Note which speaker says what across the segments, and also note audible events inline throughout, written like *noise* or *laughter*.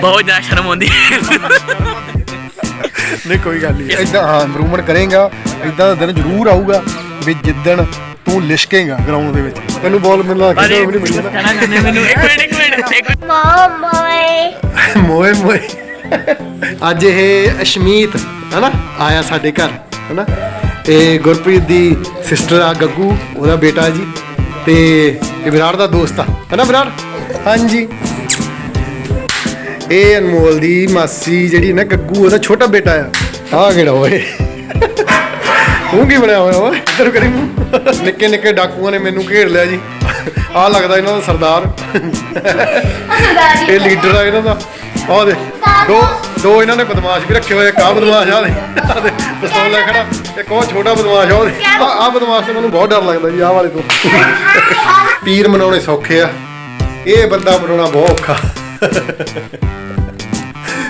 Speaker 1: ਬਹੁਤ ਜ਼ਿਆਦਾ ਸ਼ਰਮ ਆਉਂਦੀ ਹੈ।
Speaker 2: ਨਹੀਂ ਕੋਈ ਗੱਲ ਨਹੀਂ। ਇਦਾਂ ਹਾਂ ਇੰਪਰੂਵਮੈਂਟ ਕਰੇਗਾ ਇਦਾਂ ਦਾ ਦਿਨ ਜ਼ਰੂਰ ਆਊਗਾ ਵੀ ਜਿੱਦਣ ਤੂੰ ਲਿਸ਼ਕੇਗਾ ਗਰਾਊਂਡ ਦੇ ਵਿੱਚ। ਤੈਨੂੰ ਬਾਲ ਮਿਲਣਾ ਕਿਤੇ ਵੀ ਨਹੀਂ ਮਿਲਣਾ
Speaker 1: ਮੈਨੂੰ। ਇੱਕ ਮਿੰਟ ਇੱਕ ਮਿੰਟ ਇੱਕ
Speaker 3: Mama.
Speaker 2: ਮੋਏ ਮੋਏ। ਅੱਜ ਇਹ ਅਸ਼ਮੀਤ ਹਨਾ ਆਇਆ ਸਾਡੇ ਘਰ ਹਨਾ। ਇਹ ਗੁਰਪ੍ਰੀਤ ਦੀ ਸਿਸਟਰ ਆ ਗੱਗੂ ਉਹਦਾ ਬੇਟਾ ਜੀ। ਤੇ ਇਹ ਵਿਰਾਟ ਦਾ ਦੋਸਤ ਆ। ਹਨਾ ਵਿਰਾਟ? ਹਾਂਜੀ। ਇਹ ਅਨਮੋਲ ਦੀ ਮਾਸੀ ਜਿਹੜੀ ਨਾ ਗੱਗੂ ਉਹਦਾ ਛੋਟਾ ਬੇਟਾ ਆ। ਆ ਕਿਹੜਾ ਓਏ? ਤੂੰ ਕੀ ਬਣਿਆ ਹੋਇਆ ਓਏ ਇੱਧਰ ਕਰੀ ਮੂੰਹ। ਨਿੱਕੇ ਨਿੱਕੇ ਡਾਕੂਆਂ ਨੇ ਮੈਨੂੰ ਘੇਰ ਲਿਆ ਜੀ। ਆ ਲੱਗਦਾ ਇਹਨਾਂ ਦਾ ਸਰਦਾਰ। ਇਹ ਲੀਡਰ ਆ ਇਹਨਾਂ ਦਾ। ਆਹ ਦੇ ਦੋ ਦੋ ਇਹਨਾਂ ਨੇ ਬਦਮਾਸ਼ ਵੀ ਰੱਖੇ ਹੋਏ ਕਾ ਬਦਮਾਸ਼ ਆ ਦੇ ਆਹ ਦੇ ਪਿਸਤੌਲ ਲੈ ਖੜਾ। ਇੱਕ ਉਹ ਛੋਟਾ ਬਦਮਾਸ਼ ਆ ਉਹਦੇ। ਆ ਬਦਮਾਸ਼ ਤੇ ਮੈਨੂੰ ਬਹੁਤ ਡਰ ਲੱਗਦਾ ਜੀ ਆਹ ਵਾਲੇ ਤੋਂ। ਪੀਰ ਮਨਾਉਣੇ ਸੌਖੇ ਆ। ਇਹ ਬੰਦਾ ਬਣਾਉਣਾ ਬਹੁਤ ਔਖਾ।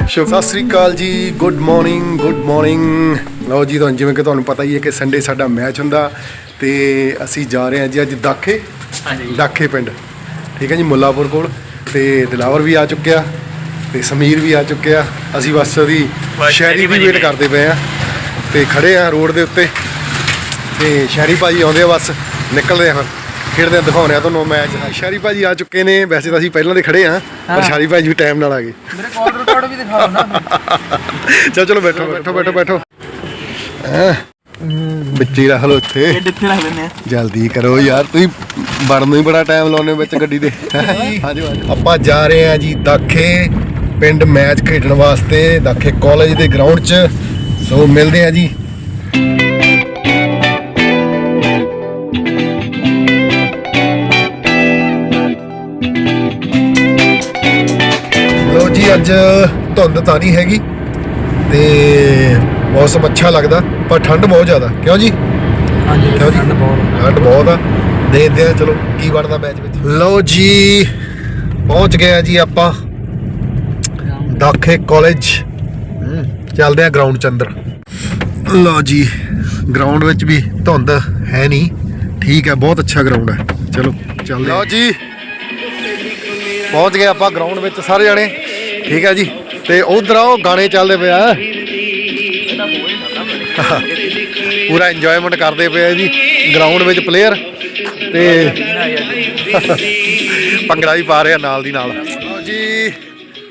Speaker 2: ਸਤਿ ਸ੍ਰੀ ਅਕਾਲ ਜੀ। ਗੁੱਡ ਮਾਰਨਿੰਗ ਗੁੱਡ ਮਾਰਨਿੰਗ ਲਓ ਜੀ ਤੁਹਾਨੂੰ ਜਿਵੇਂ ਕਿ ਤੁਹਾਨੂੰ ਪਤਾ ਹੀ ਹੈ ਕਿ ਸੰਡੇ ਸਾਡਾ ਮੈਚ ਹੁੰਦਾ ਤੇ ਅਸੀਂ ਜਾ ਰਹੇ ਹਾਂ ਜੀ ਅੱਜ ਦਾਖੇ।
Speaker 1: ਹਾਂਜੀ।
Speaker 2: ਦਾਖੇ ਪਿੰਡ। ਠੀਕ ਹੈ ਜੀ ਮੁੱਲਾਪੁਰ ਕੋਲ। ਤੇ ਦਿਲਾਵਰ ਵੀ ਆ ਚੁੱਕਿਆ ਤੇ ਸਮੀਰ ਵੀ ਆ ਚੁੱਕਿਆ। ਅਸੀਂ ਬਸ ਉਹਦੀ ਸ਼ਹਿਰੀ ਦੀ
Speaker 1: ਸ਼ਹਿਰੀ
Speaker 2: ਵੇਟ ਕਰਦੇ ਪਏ ਆ ਤੇ ਖੜੇ ਆ ਰੋਡ ਦੇ ਉੱਤੇ। ਤੇ ਸ਼ਹਿਰੀ ਭਾਜੀ ਆਉਂਦੇ ਆ ਬਸ ਨਿਕਲਦੇ ਫਿਰ ਖੇਡਦੇ ਆ ਦਿਖਾਉਂਦੇ ਆ ਤੁਹਾਨੂੰ ਮੈਚ। ਸ਼ਹਿਰੀ ਭਾਜੀ ਆ ਚੁੱਕੇ ਨੇ। ਵੈਸੇ ਤਾਂ ਅਸੀਂ ਪਹਿਲਾਂ ਦੇ ਖੜੇ ਆ ਪਰ ਸ਼ਹਿਰੀ ਭਾਜੀ ਵੀ ਟਾਈਮ ਨਾਲ ਆ ਗਏ।
Speaker 4: ਮੇਰੇ ਕਾਲ ਰਿਕਾਰਡ ਵੀ ਦਿਖਾਓ ਨਾ
Speaker 2: ਚਲੋ ਚਲੋ ਬੈਠੋ ਬੈਠੋ ਬੈਠੋ ਬੈਠੋ ਹੈਂ। ਵਿੱਚ ਹੀ ਰੱਖ ਲਓ ਇੱਥੇ।
Speaker 1: ਇਹ ਡਿੱਥੇ ਰੱਖ ਲੈਂਦੇ ਆ।
Speaker 2: ਜਲਦੀ ਕਰੋ ਯਾਰ ਤੁਸੀਂ ਵੜਨ ਨੂੰ ਹੀ ਬੜਾ ਟਾਈਮ ਲਾਉਨੇ ਵਿੱਚ ਗੱਡੀ ਦੇ। *laughs* ਹਾਂਜੀ ਆਪਾਂ ਜਾ ਰਹੇ ਹਾਂ ਜੀ ਦਾਖੇ ਪਿੰਡ ਮੈਚ ਖੇਡਣ ਵਾਸਤੇ ਦਾਖੇ ਕਾਲਜ ਦੇ ਗਰਾਊਂਡ 'ਚ। ਸੋ ਮਿਲਦੇ ਹਾਂ ਜੀ। ਜੀ ਅੱਜ ਧੁੰਦ ਤਾਂ ਨਹੀਂ ਹੈਗੀ ਤੇ ਮੌਸਮ ਅੱਛਾ ਲੱਗਦਾ ਪਰ ਠੰਡ ਬਹੁਤ ਜ਼ਿਆਦਾ। ਕਿਉਂ ਜੀ?
Speaker 4: ਹਾਂਜੀ
Speaker 2: ਕਿਉਂ ਜੀ? ਠੰਡ ਬਹੁਤ ਆ। ਦੇਖਦੇ ਆ ਚਲੋ ਕੀ ਬਣਦਾ ਮੈਚ ਵਿੱਚ। ਲਓ ਜੀ ਪਹੁੰਚ ਗਏ ਆ ਜੀ ਆਪਾਂ। ਦਾਖੇ ਕਾਲਜ ਚੱਲਦੇ ਆ ਗਰਾਊਂਡ ਚ ਅੰਦਰ। ਲਓ ਜੀ ਗਰਾਊਂਡ ਵਿੱਚ ਵੀ ਧੁੰਦ ਹੈ ਨਹੀਂ। ਠੀਕ ਹੈ ਬਹੁਤ ਅੱਛਾ ਗਰਾਊਂਡ ਹੈ। ਚਲੋ ਚੱਲਦੇ ਲਓ ਜੀ। ਪਹੁੰਚ ਗਏ ਆਪਾਂ ਗਰਾਊਂਡ ਵਿੱਚ ਸਾਰੇ ਜਣੇ। ਠੀਕ ਹੈ ਜੀ। ਤੇ ਉਧਰ ਆਓ ਗਾਣੇ ਚੱਲਦੇ ਪਏ ਆ। ਪੂਰਾ ਇੰਜੋਇਮੈਂਟ ਕਰਦੇ ਪਏ ਆ ਜੀ ਗਰਾਊਂਡ ਵਿੱਚ ਪਲੇਅਰ ਤੇ ਭੰਗੜਾ ਵੀ ਪਾ ਰਹੇ ਨਾਲ ਦੀ ਨਾਲ। ਜੀ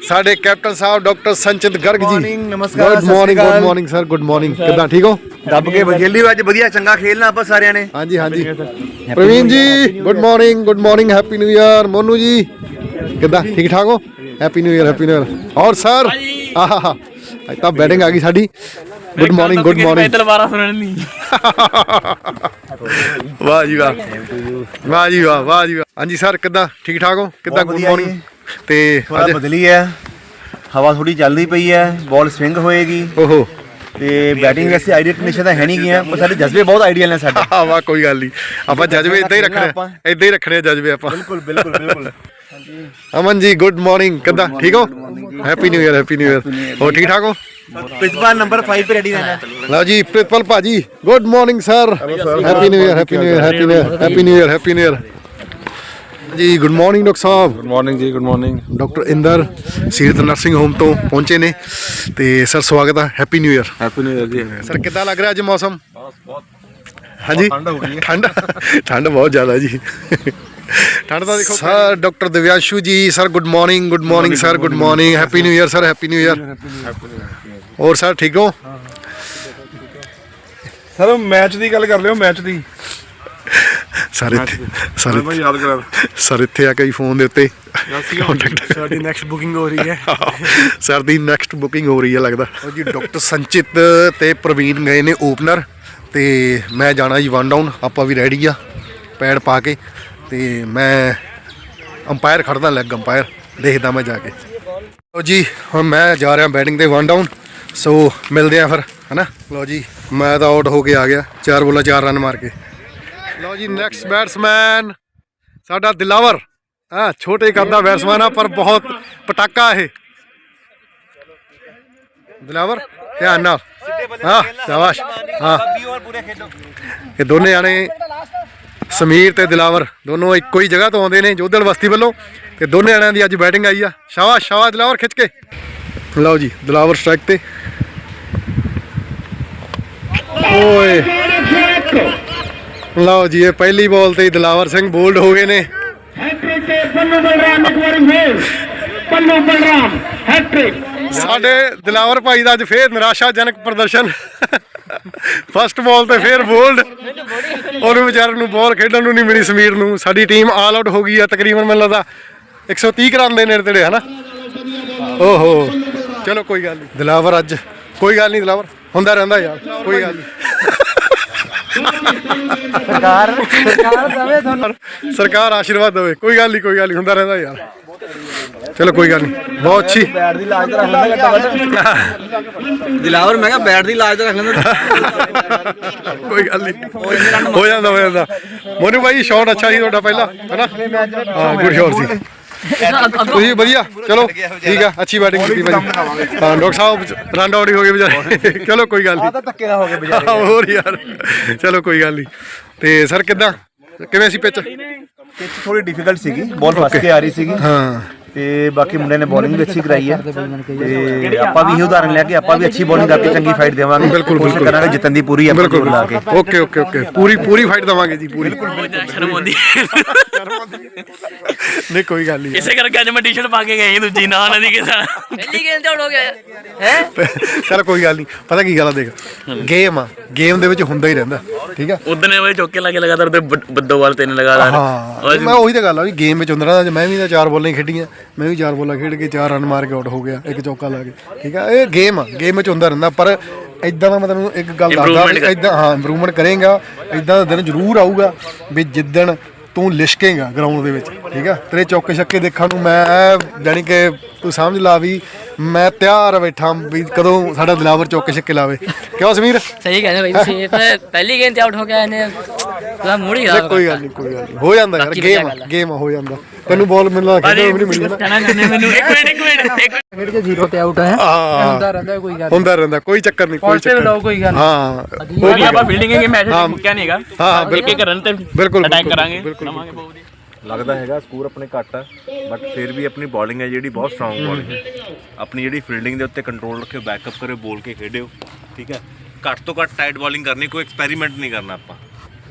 Speaker 2: ਸਾਡੇ ਕੈਪਟਨ ਸਾਹਿਬ ਡਾਕਟਰ ਸੰਚਿਤ ਗਰਗ ਜੀ।
Speaker 4: ਨਮਸਕਾਰ,
Speaker 2: good morning good. Morning sir good morning ਕਿਦਾਂ ਠੀਕ ਹੋ?
Speaker 4: ਦੱਬ ਕੇ ਵਜੇਲੀ ਅੱਜ ਵਧੀਆ ਚੰਗਾ ਖੇਲਣਾ ਆਪਾਂ ਸਾਰਿਆਂ ਨੇ।
Speaker 2: ਹਾਂਜੀ ਹਾਂਜੀ। Praveen ji good morning good morning happy new year Monu ji ਕਿੱਦਾਂ ਠੀਕ ਠਾਕ ਹੋ? Happy new year happy new year ਔਰ ਸਰ ਆਹਾ ਅੱਜ ਤਾਂ ਬੈਟਿੰਗ ਆ ਗਈ ਸਾਡੀ ਗੁੱਡ ਮਾਰਨਿੰਗ ਗੁੱਡ ਮਾਰਨਿੰਗ
Speaker 1: ਤਲਵਾਰਾਂ ਸੁਣਨ ਨਹੀਂ
Speaker 2: ਵਾਹ ਜੀ ਵਾਹ ਵਾਹ ਜੀ ਵਾਹ ਵਾਹ ਜੀ ਵਾਹ ਹਾਂਜੀ ਸਰ ਕਿੱਦਾਂ? ਠੀਕ ਠਾਕ ਹੋ? ਕਿੱਦਾਂ ਗੁੱਡ ਮਾਰਨਿੰਗ ਤੇ ਅੱਜ
Speaker 4: ਬਦਲੀ ਹੈ। ਹਵਾ ਥੋੜੀ ਚੱਲਦੀ ਪਈ ਹੈ। ਬਾਲ ਸਵਿੰਗ ਹੋਏਗੀ।
Speaker 2: ਓਹੋ।
Speaker 4: ਤੇ ਬੈਟਿੰਗ ਵੈਸੇ ਆਈਡੀਆ ਕੰਡੀਸ਼ਨ ਤਾਂ ਹੈ ਨਹੀਂ ਗਿਆ ਪਰ ਸਾਡੇ ਜਜ਼ਬੇ ਬਹੁਤ ਆਈਡੀਅਲ ਨੇ ਸਾਡੇ।
Speaker 2: ਆਹ ਵਾਹ ਕੋਈ ਗੱਲ ਨਹੀਂ। ਆਪਾਂ ਜਜ਼ਬੇ ਇਦਾਂ ਹੀ ਰੱਖਣੇ ਇਦਾਂ ਹੀ ਰੱਖਣੇ ਆ ਜਜ਼ਬੇ ਆਪਾਂ।
Speaker 4: ਬਿਲਕੁਲ ਬਿਲਕੁਲ ਬਿਲਕੁਲ।
Speaker 2: ਅਮਨ ਜੀ ਗੁੱਡ ਮਾਰਨਿੰਗ ਕਿੱਦਾਂ? ਠੀਕ ਹੋ? Happy new year happy new year ਹੋ ਠੀਕ ਠਾਕ ਹੋ?
Speaker 4: ਪ੍ਰਿੰਸੀਪਲ ਨੰਬਰ 5 ਤੇ ਰੈਡੀ ਰਹਿਣਾ।
Speaker 2: ਲਓ ਜੀ ਪ੍ਰਿਤਪਾਲ ਭਾਜੀ good morning sir happy new year happy new year happy new year happy new year happy new year ਜੀ ਗੁੱਡ ਮਾਰਨਿੰਗ ਡਾਕਟਰ ਸਾਹਿਬ
Speaker 5: ਗੁੱਡ ਮਾਰਨਿੰਗ ਜੀ good morning
Speaker 2: doctor Inder Seerat nursing home ਤੋਂ ਪਹੁੰਚੇ ਨੇ ਤੇ ਸਰ ਸਵਾਗਤ ਹੈ happy new year
Speaker 5: happy new year ਜੀ।
Speaker 2: ਸਰ ਕਿੱਦਾਂ ਲੱਗ ਰਿਹਾ ਅੱਜ ਮੌਸਮ? ਹਾਂਜੀ।
Speaker 5: ਠੰਡ ਹੋ ਗਈ ਹੈ।
Speaker 2: ਠੰਡ ਠੰਡ ਬਹੁਤ ਜ਼ਿਆਦਾ ਜੀ। ਠੰਡ ਤਾਂ ਦੇਖੋ sir doctor Divyanshu ji sir good morning good morning sir good morning happy new year sir happy new year ਹੋਰ ਸਰ ਠੀਕ ਹੋ?
Speaker 5: ਸਰ ਮੈਚ ਦੀ ਗੱਲ ਕਰ ਲਿਓ ਮੈਚ ਦੀ।
Speaker 2: ਸਰ ਇੱਥੇ ਸਰ
Speaker 5: ਮੈਂ ਯਾਦ ਕਰਾ
Speaker 2: ਸਰ ਇੱਥੇ ਆ ਕਈ ਫੋਨ ਦੇ ਉੱਤੇ
Speaker 4: ਸਾਡੀ ਨੈਕਸਟ ਬੁਕਿੰਗ ਹੋ ਰਹੀ ਹੈ।
Speaker 2: ਸਰ ਦੀ ਨੈਕਸਟ ਬੁਕਿੰਗ ਹੋ ਰਹੀ ਹੈ ਲੱਗਦਾ। ਉਹ ਜੀ ਡਾਕਟਰ ਸੰਚਿਤ ਤੇ ਪ੍ਰਵੀਨ ਗਏ ਨੇ ਓਪਨਰ ਤੇ ਮੈਂ ਜਾਣਾ ਜੀ ਵਨ ਡਾਊਨ ਆਪਾਂ ਵੀ ਰੈਡੀ ਆ ਪੈਡ ਪਾ ਕੇ ਤੇ ਮੈਂ ਅੰਪਾਇਰ ਖੜਦਾ ਲੈਗ ਅੰਪਾਇਰ ਦੇਖਦਾ ਮੈਂ ਜਾ ਕੇ। ਲਓ ਜੀ ਹੁਣ ਮੈਂ ਜਾ ਰਿਹਾ ਬੈਟਿੰਗ ਤੇ ਵਨ ਡਾਊਨ ਸੋ ਮਿਲਦੇ ਆ ਫਿਰ ਹਨਾ? ਲਓ ਜੀ ਮੈਂ ਤਾਂ ਆਊਟ ਹੋ ਕੇ ਆ ਗਿਆ ਚਾਰ ਬੋਲਾ ਚਾਰ ਰਨ ਮਾਰ ਕੇ। ਲਓ ਜੀ ਨੈਕਸਟ ਬੈਟਸਮੈਨ ਸਾਡਾ ਦਿਲਾਵਰ। ਹਾਂ, ਛੋਟੇ ਕੱਦ ਬੈਟਸਮੈਨ ਆ, ਪਰ ਬਹੁਤ ਪਟਾਕਾ ਇਹ। ਦਿਲਾਵਰ, ਧਿਆਨ ਨਾਲ। ਹਾਂ, ਸ਼ਾਬਾਸ਼। ਹਾਂ। ਇਹ ਦੋਨੇ ਜਾਣੇ, ਸਮੀਰ ਤੇ ਦਿਲਾਵਰ, ਦੋਨੋਂ ਇੱਕੋ ਹੀ ਜਗ੍ਹਾ ਤੋਂ ਆਉਂਦੇ ਨੇ ਜੋਧਲ ਬਸਤੀ ਵੱਲੋਂ। ਤੇ ਦੋਨੇ ਜਣਿਆਂ ਦੀ ਅੱਜ ਬੈਟਿੰਗ ਆਈ ਆ। ਸ਼ਾਬਾਸ਼ ਸ਼ਾਬਾਸ਼ ਦਿਲਾਵਰ, ਖਿੱਚ ਕੇ। ਲਓ ਜੀ, ਦਿਲਾਵਰ ਸਟ੍ਰਾਈਕ ਤੇ। ਓਏ। ਲਓ ਜੀ ਇਹ ਪਹਿਲੀ ਬਾਲ ਤੇ ਹੀ ਦਿਲਾਵਰ ਸਿੰਘ ਬੋਲਡ ਹੋ ਗਏ ਨੇ। ਸਾਡੇ ਦਿਲਾਵਰ ਭਾਈ ਦਾ ਅੱਜ ਫੇਰ ਨਿਰਾਸ਼ਾਜਨਕ ਪ੍ਰਦਰਸ਼ਨ। ਫਸਟ ਬਾਲ ਤੇ ਫੇਰ ਬੋਲਡ ਉਹਨੂੰ ਵਿਚਾਰ ਨੂੰ ਬਾਲ ਖੇਡਣ ਨੂੰ ਨਹੀਂ ਮਿਲੀ ਸਮੀਰ ਨੂੰ। ਸਾਡੀ ਟੀਮ ਆਲ ਆਊਟ ਹੋ ਗਈ ਆ ਤਕਰੀਬਨ ਮੈਨੂੰ ਲੱਗਦਾ। 130 ਰਨ ਦੇ ਨੇੜੇ ਤੇੜੇ ਹਨਾ? ਓਹੋ। ਚਲੋ ਕੋਈ ਗੱਲ ਨਹੀਂ। ਦਿਲਾਵਰ ਅੱਜ। ਕੋਈ ਗੱਲ ਨਹੀਂ ਦਿਲਾਵਰ। ਹੁੰਦਾ ਰਹਿੰਦਾ ਯਾਰ। ਕੋਈ ਗੱਲ ਨਹੀਂ।
Speaker 4: ਸਰਕਾਰ ਸਰਕਾਰ ਦਵੇ ਤੁਹਾਨੂੰ।
Speaker 2: ਸਰਕਾਰ ਆਸ਼ੀਰਵਾਦ ਦੇਵੇ। ਕੋਈ ਗੱਲ ਨਹੀਂ ਕੋਈ ਗੱਲ ਨਹੀਂ ਹੁੰਦਾ ਰਹਿੰਦਾ ਯਾਰ। ਚਲੋ ਕੋਈ ਗੱਲ ਨਹੀਂ। ਬਹੁਤ ਅੱਛੀ।
Speaker 4: ਬੈਟ ਦੀ ਲਾਜ ਤਾਂ ਰੱਖ ਲੈਂਦਾ ਘੱਟਾ ਘੱਟ ਦਿਲਾਵਰ ਮੈਂ ਕਿਹਾ ਬੈਟ ਦੀ ਲਾਜ ਤਾਂ ਰੱਖ ਲੈਂਦਾ।
Speaker 2: ਕੋਈ ਗੱਲ ਨਹੀਂ। ਹੋ ਜਾਂਦਾ ਹੋ ਜਾਂਦਾ। ਮੋਨੂ ਭਾਈ ਸ਼ਾਟ ਅੱਛਾ ਸੀ ਤੁਹਾਡਾ ਪਹਿਲਾ ਹੈਨਾ ਹਾਂ ਗੁੱਡ ਸ਼ਾਟ ਸੀ। ਤੁਸੀਂ ਵਧੀਆ। ਚਲੋ ਠੀਕ ਆ ਅੱਛੀ ਬੈਟਿੰਗ ਕੀਤੀ ਭਾਈ ਹਾਂ ਡਾਕਟਰ ਸਾਹਿਬ ਰਨ ਆਊਟ ਹੀ ਹੋ ਗਏ ਵਿਚਾਰੇ। ਚਲੋ ਕੋਈ ਗੱਲ ਨਹੀਂ
Speaker 4: ਤਾਂ ਧੱਕੇ ਦਾ ਹੋ ਗਿਆ ਬਜਾਰੇ
Speaker 2: ਹਾਂ, ਹੋਰ ਯਾਰ। ਚਲੋ ਕੋਈ ਗੱਲ ਨਹੀਂ ਤੇ ਸਰ ਕਿੱਦਾਂ? ਕਿਵੇਂ ਸੀ ਪਿੱਚ
Speaker 4: ਪਿੱਚ ਥੋੜੀ ਡਿਫਿਕਲਟ ਸੀਗੀ। ਬਾਲ ਫਸ ਕੇ ਆ ਰਹੀ ਸੀਗੀ।
Speaker 2: ਹਾਂ।
Speaker 4: ਤੇ ਬਾਕੀ ਮੁੰਡੇ ਨੇ ਬੋਲਿੰਗ ਵੀ ਅੱਛੀ ਕਰਾਈ ਹੈ। ਤੇ ਆਪਾਂ ਵੀ ਇਹ ਉਦਾਹਰਨ ਲੈ ਕੇ ਆਪਾਂ ਵੀ ਅੱਛੀ ਬੋਲਿੰਗ ਕਰਕੇ ਚੰਗੀ ਫਾਈਟ ਦੇਵਾਂਗੇ।
Speaker 2: ਬਿਲਕੁਲ, ਬਿਲਕੁਲ।
Speaker 4: ਕਰਾਂਗੇ ਜਿੱਤਣ ਦੀ ਪੂਰੀ ਆਪਾਂ
Speaker 2: ਬਿਲਕੁਲ
Speaker 4: ਲਾ ਕੇ।
Speaker 2: Okay okay okay. ਪੂਰੀ ਪੂਰੀ ਫਾਈਟ ਦਵਾਂਗੇ ਜੀ ਪੂਰੀ।
Speaker 1: ਬਹੁਤ ਜ਼ਿਆਦਾ ਸ਼ਰਮ ਆਉਂਦੀ ਹੈ।
Speaker 2: ਨਹੀਂ ਕੋਈ ਗੱਲ ਨਹੀਂ
Speaker 1: ਇਸੇ ਕਰਕੇ ਅੱਜ ਮੈਂ ਟੀ-ਸ਼ਰਟ ਪਾ ਕੇ ਸੀ ਦੂਜੀ ਨਾ ਨਦੀ ਕੇ ਸਾथ
Speaker 6: ਪਹਿਲੀ ਗੇਮ ਤੇ ਹੋ ਗਿਆ। ਹੈ?
Speaker 2: ਚਲ ਕੋਈ ਗੱਲ ਨਹੀਂ ਪਤਾ ਕੀ ਗੱਲ ਆ ਦੇਖ। ਗੇਮ ਆ ਗੇਮ ਦੇ ਵਿੱਚ ਹੁੰਦਾ ਹੀ ਰਹਿੰਦਾ ਠੀਕ ਆ?
Speaker 1: ਉਦੋਂ ਨੇ ਉਹ ਚੌਕੇ ਲਾ ਕੇ ਲਗਾਤਾਰ ਤੇ ਬੱਦੋ ਵਾਲ ਤਿੰਨ ਲਗਾਤਾਰ
Speaker 2: ਹਾਂ ਮੈਂ ਉਹੀ ਤਾਂ ਗੱਲ ਆ ਵੀ ਗੇਮ ਵਿੱਚ ਹੁੰਦਾ ਰਹਿੰਦਾ ਮੈਂ ਵੀ ਤਾਂ ਚਾਰ ਬੋਲਾਂ ਹੀ ਖੇਡੀਆਂ ਮੈਂ ਵੀ ਚਾਰ ਬੋਲਾਂ ਖੇਡ ਕੇ ਚਾਰ ਰਨ ਮਾਰ ਕੇ ਆਊਟ ਹੋ ਗਿਆ ਇੱਕ ਚੌਕਾ ਲਾ ਕੇ ਠੀਕ ਆ? ਇਹ ਗੇਮ ਆ ਗੇਮ ਵਿੱਚ ਹੁੰਦਾ ਰਹਿੰਦਾ ਪਰ ਇਦਾਂ ਦਾ ਮੈਂ ਇੱਕ ਗੱਲ ਦੱਸਦਾ ਵੀ ਇਦਾਂ ਹਾਂ ਇੰਪਰੂਵਮੈਂਟ ਕਰੇਗਾ ਇਦਾਂ ਦਾ ਦਿਨ ਜ਼ਰੂਰ ਆਊਗਾ ਵੀ ਜਿੱਦਣ ਤੂੰ ਲਿਸ਼ਕੇਗਾ ਗਰਾਊਂਡ ਦੇ ਵਿੱਚ ਠੀਕ ਆ? ਤੇਰੇ ਚੌਕੇ ਛੱਕੇ ਦੇਖਣ ਨੂੰ ਮੈਂ ਜਾਨੀ ਕਿ ਤੂੰ ਸਮਝ ਲਾ ਵੀ ਮੈਂ ਤਿਆਰ ਬੈਠਾ ਵੀ ਕਦੋਂ ਸਾਡਾ ਦਿਲਾਵਰ ਚੌਕੇ ਛੱਕੇ ਲਾਵੇ। ਕਿਉਂ ਸਮੀਰ?
Speaker 6: ਸਹੀ ਕਹਿੰਦੇ ਬਾਈ ਤੁਸੀਂ ਪਰ ਪਹਿਲੀ ਗੇਮ ਤੇ ਆਊਟ ਹੋ ਗਿਆ ਇਹਨੇ ਪੂਰਾ ਮੂਡ ਹੀ
Speaker 2: ਨਹੀਂ,
Speaker 6: ਖਰਾਬ
Speaker 2: ਕੋਈ ਗੱਲ ਨਹੀਂ ਕੋਈ ਗੱਲ ਨਹੀਂ। ਹੋ ਜਾਂਦਾ ਯਾਰ ਗੇਮ। ਗੇਮ ਹੋ ਜਾਂਦਾ। ਤੈਨੂੰ ਬਾਲ ਮਿਲਣਾ ਵੀ ਨਹੀਂ ਮਿਲਣਾ।
Speaker 1: ਕਹਿਣਾ ਚਾਹੁੰਦੇ ਮੈਨੂੰ? ਇੱਕ ਮਿੰਟ ਇੱਕ ਮਿੰਟ ਇੱਕ ਮਿੰਟ।
Speaker 7: ਖੇਡ ਕੇ ਜ਼ੀਰੋ ਤੇ ਆਊਟ ਹੈ।
Speaker 2: ਹਾਂ।
Speaker 7: ਹੁੰਦਾ ਰਹਿੰਦਾ ਕੋਈ ਗੱਲ
Speaker 2: ਹੁੰਦਾ ਰਹਿੰਦਾ ਕੋਈ ਚੱਕਰ ਨਹੀਂ ਕੋਈ ਚੱਕਰ
Speaker 7: ਲਓ, ਕੋਈ ਗੱਲ ਨਹੀਂ।
Speaker 2: ਹਾਂ।
Speaker 1: ਉਹ ਵੀ ਆਪਾਂ ਫੀਲਡਿੰਗ ਹੈ ਮੈਚ
Speaker 2: ਹਾਂ।
Speaker 1: ਮੁੱਕਿਆ ਨਹੀਂ ਹੈਗਾ
Speaker 2: ਹਾਂ, ਹਾਂ,
Speaker 1: ਇੱਕ ਇੱਕ ਰਨ ਤੇ
Speaker 2: ਬਿਲਕੁਲ,
Speaker 1: ਅਟੈਕ ਕਰਾਂਗੇ। ਲਵਾਂਗੇ ਬਹੁਤ
Speaker 8: ਲੱਗਦਾ ਹੈਗਾ ਸਕੋਰ ਆਪਣੇ ਘੱਟ ਹੈ ਬਟ ਫਿਰ ਵੀ ਆਪਣੀ ਬੋਲਿੰਗ ਹੈ ਜਿਹੜੀ ਬਹੁਤ ਸਟਰੋਂਗ ਬੋਲਿੰਗ ਹੈ। ਆਪਣੀ ਜਿਹੜੀ ਫੀਲਡਿੰਗ ਦੇ ਉੱਤੇ ਕੰਟਰੋਲ ਰੱਖਿਓ ਬੈਕਅਪ ਕਰਿਓ ਬੋਲ ਕੇ ਖੇਡਿਓ ਠੀਕ ਹੈ। ਘੱਟ ਤੋਂ ਘੱਟ ਟਾਈਟ ਬੋਲਿੰਗ ਕਰਨੀ ਕੋਈ ਐਕਸਪੈਰੀਮੈਂਟ ਨਹੀਂ ਕਰਨਾ ਆਪਾਂ।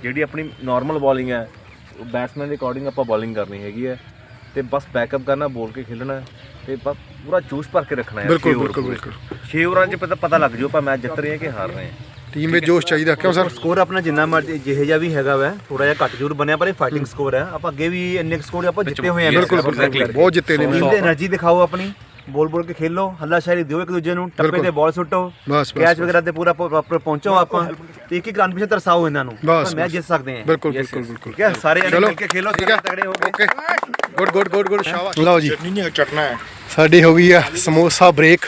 Speaker 8: ਜਿਹੜੀ ਆਪਣੀ ਨਾਰਮਲ ਬੋਲਿੰਗ ਹੈ ਬੈਟਸਮੈਨ ਦੇ ਅਕੋਰਡਿੰਗ ਆਪਾਂ ਬੋਲਿੰਗ ਕਰਨੀ ਹੈਗੀ ਹੈ ਤੇ ਬਸ ਬੈਕਅਪ ਕਰਨਾ ਬੋਲ ਕੇ ਖੇਲਣਾ ਤੇ ਬਸ ਪੂਰਾ ਜੋਸ਼ ਭਰ ਕੇ ਰੱਖਣਾ ਹੈ
Speaker 2: ਬਿਲਕੁਲ ਬਿਲਕੁਲ ਬਿਲਕੁਲ।
Speaker 8: 6 ਓਵਰਾਂ 'ਚ ਪਤਾ ਪਤਾ ਲੱਗ ਜੂ ਆਪਾਂ ਮੈਚ ਜਿੱਤ ਰਹੇ ਹਾਂ ਕਿ ਹਾਰ ਰਹੇ ਹਾਂ।
Speaker 2: ਟੀਮ ਵਿੱਚ ਜੋਸ਼ ਚਾਹੀਦਾ ਕਿਉਂ ਸਰ?
Speaker 4: ਸਕੋਰ ਆਪਣਾ ਜਿੰਨਾ ਮਰਜ਼ੀ ਜਿਹੇ ਜਿਹਾ ਵੀ ਹੈਗਾ ਵੈ ਥੋੜਾ ਜਿਹਾ ਘੱਟ ਜ਼ਰੂਰ ਬਣਿਆ ਪਰ ਇਹ ਫਾਈਟਿੰਗ ਸਕੋਰ ਹੈ। ਆਪਾਂ ਅੱਗੇ ਵੀ ਇੰਨੇ ਸਕੋਰ ਆਪਾਂ ਜਿੱਤੇ ਹੋਏ ਆ
Speaker 2: ਬਿਲਕੁਲ ਬਹੁਤ ਜਿੱਤੇ ਨੇ।
Speaker 4: ਟੀਮ ਤੇ એનર્ਜੀ ਦਿਖਾਓ ਆਪਣੀ। ਬੋਲ ਬੋਲ ਕੇ ਖੇਲੋ ਹੱਲਾ ਸ਼ਾਇਰੀ ਦਿਓ ਇੱਕ ਦੂਜੇ ਨੂੰ ਟੱਪੇ ਤੇ ਬਾਲ ਸੁੱਟੋ
Speaker 2: ਬਸ,
Speaker 4: ਕੈਚ ਵਗੈਰਾ ਤੇ ਪੂਰਾ ਪ੍ਰੋਪਰ ਪਹੁੰਚੋ ਆਪਾਂ ਤੇ ਇੱਕ ਇੱਕ ਰਨ ਪਿੱਛੇ ਤਰਸਾਓ ਇਹਨਾਂ ਨੂੰ।
Speaker 2: ਬਸ,
Speaker 4: ਮੈਂ
Speaker 2: ਬਸ।
Speaker 4: ਜਿੱਤ ਸਕਦੇ ਹਾਂ।
Speaker 2: ਬਿਲਕੁਲ ਬਿਲਕੁਲ. ਬਿਲਕੁਲ।
Speaker 4: ਠੀਕ ਹੈ ਸਾਰੇ ਮਿਲ ਕੇ ਖੇਲੋ
Speaker 2: ਹੈ।
Speaker 4: ਤਗੜੇ ਹੋ ਕੇ।
Speaker 2: Okay. Good good good good ਸ਼ਾਬਾਸ਼। ਲਓ ਜੀ ਸਾਡੀ ਹੋ ਗਈ ਆ ਸਮੋਸਾ ਬ੍ਰੇਕ।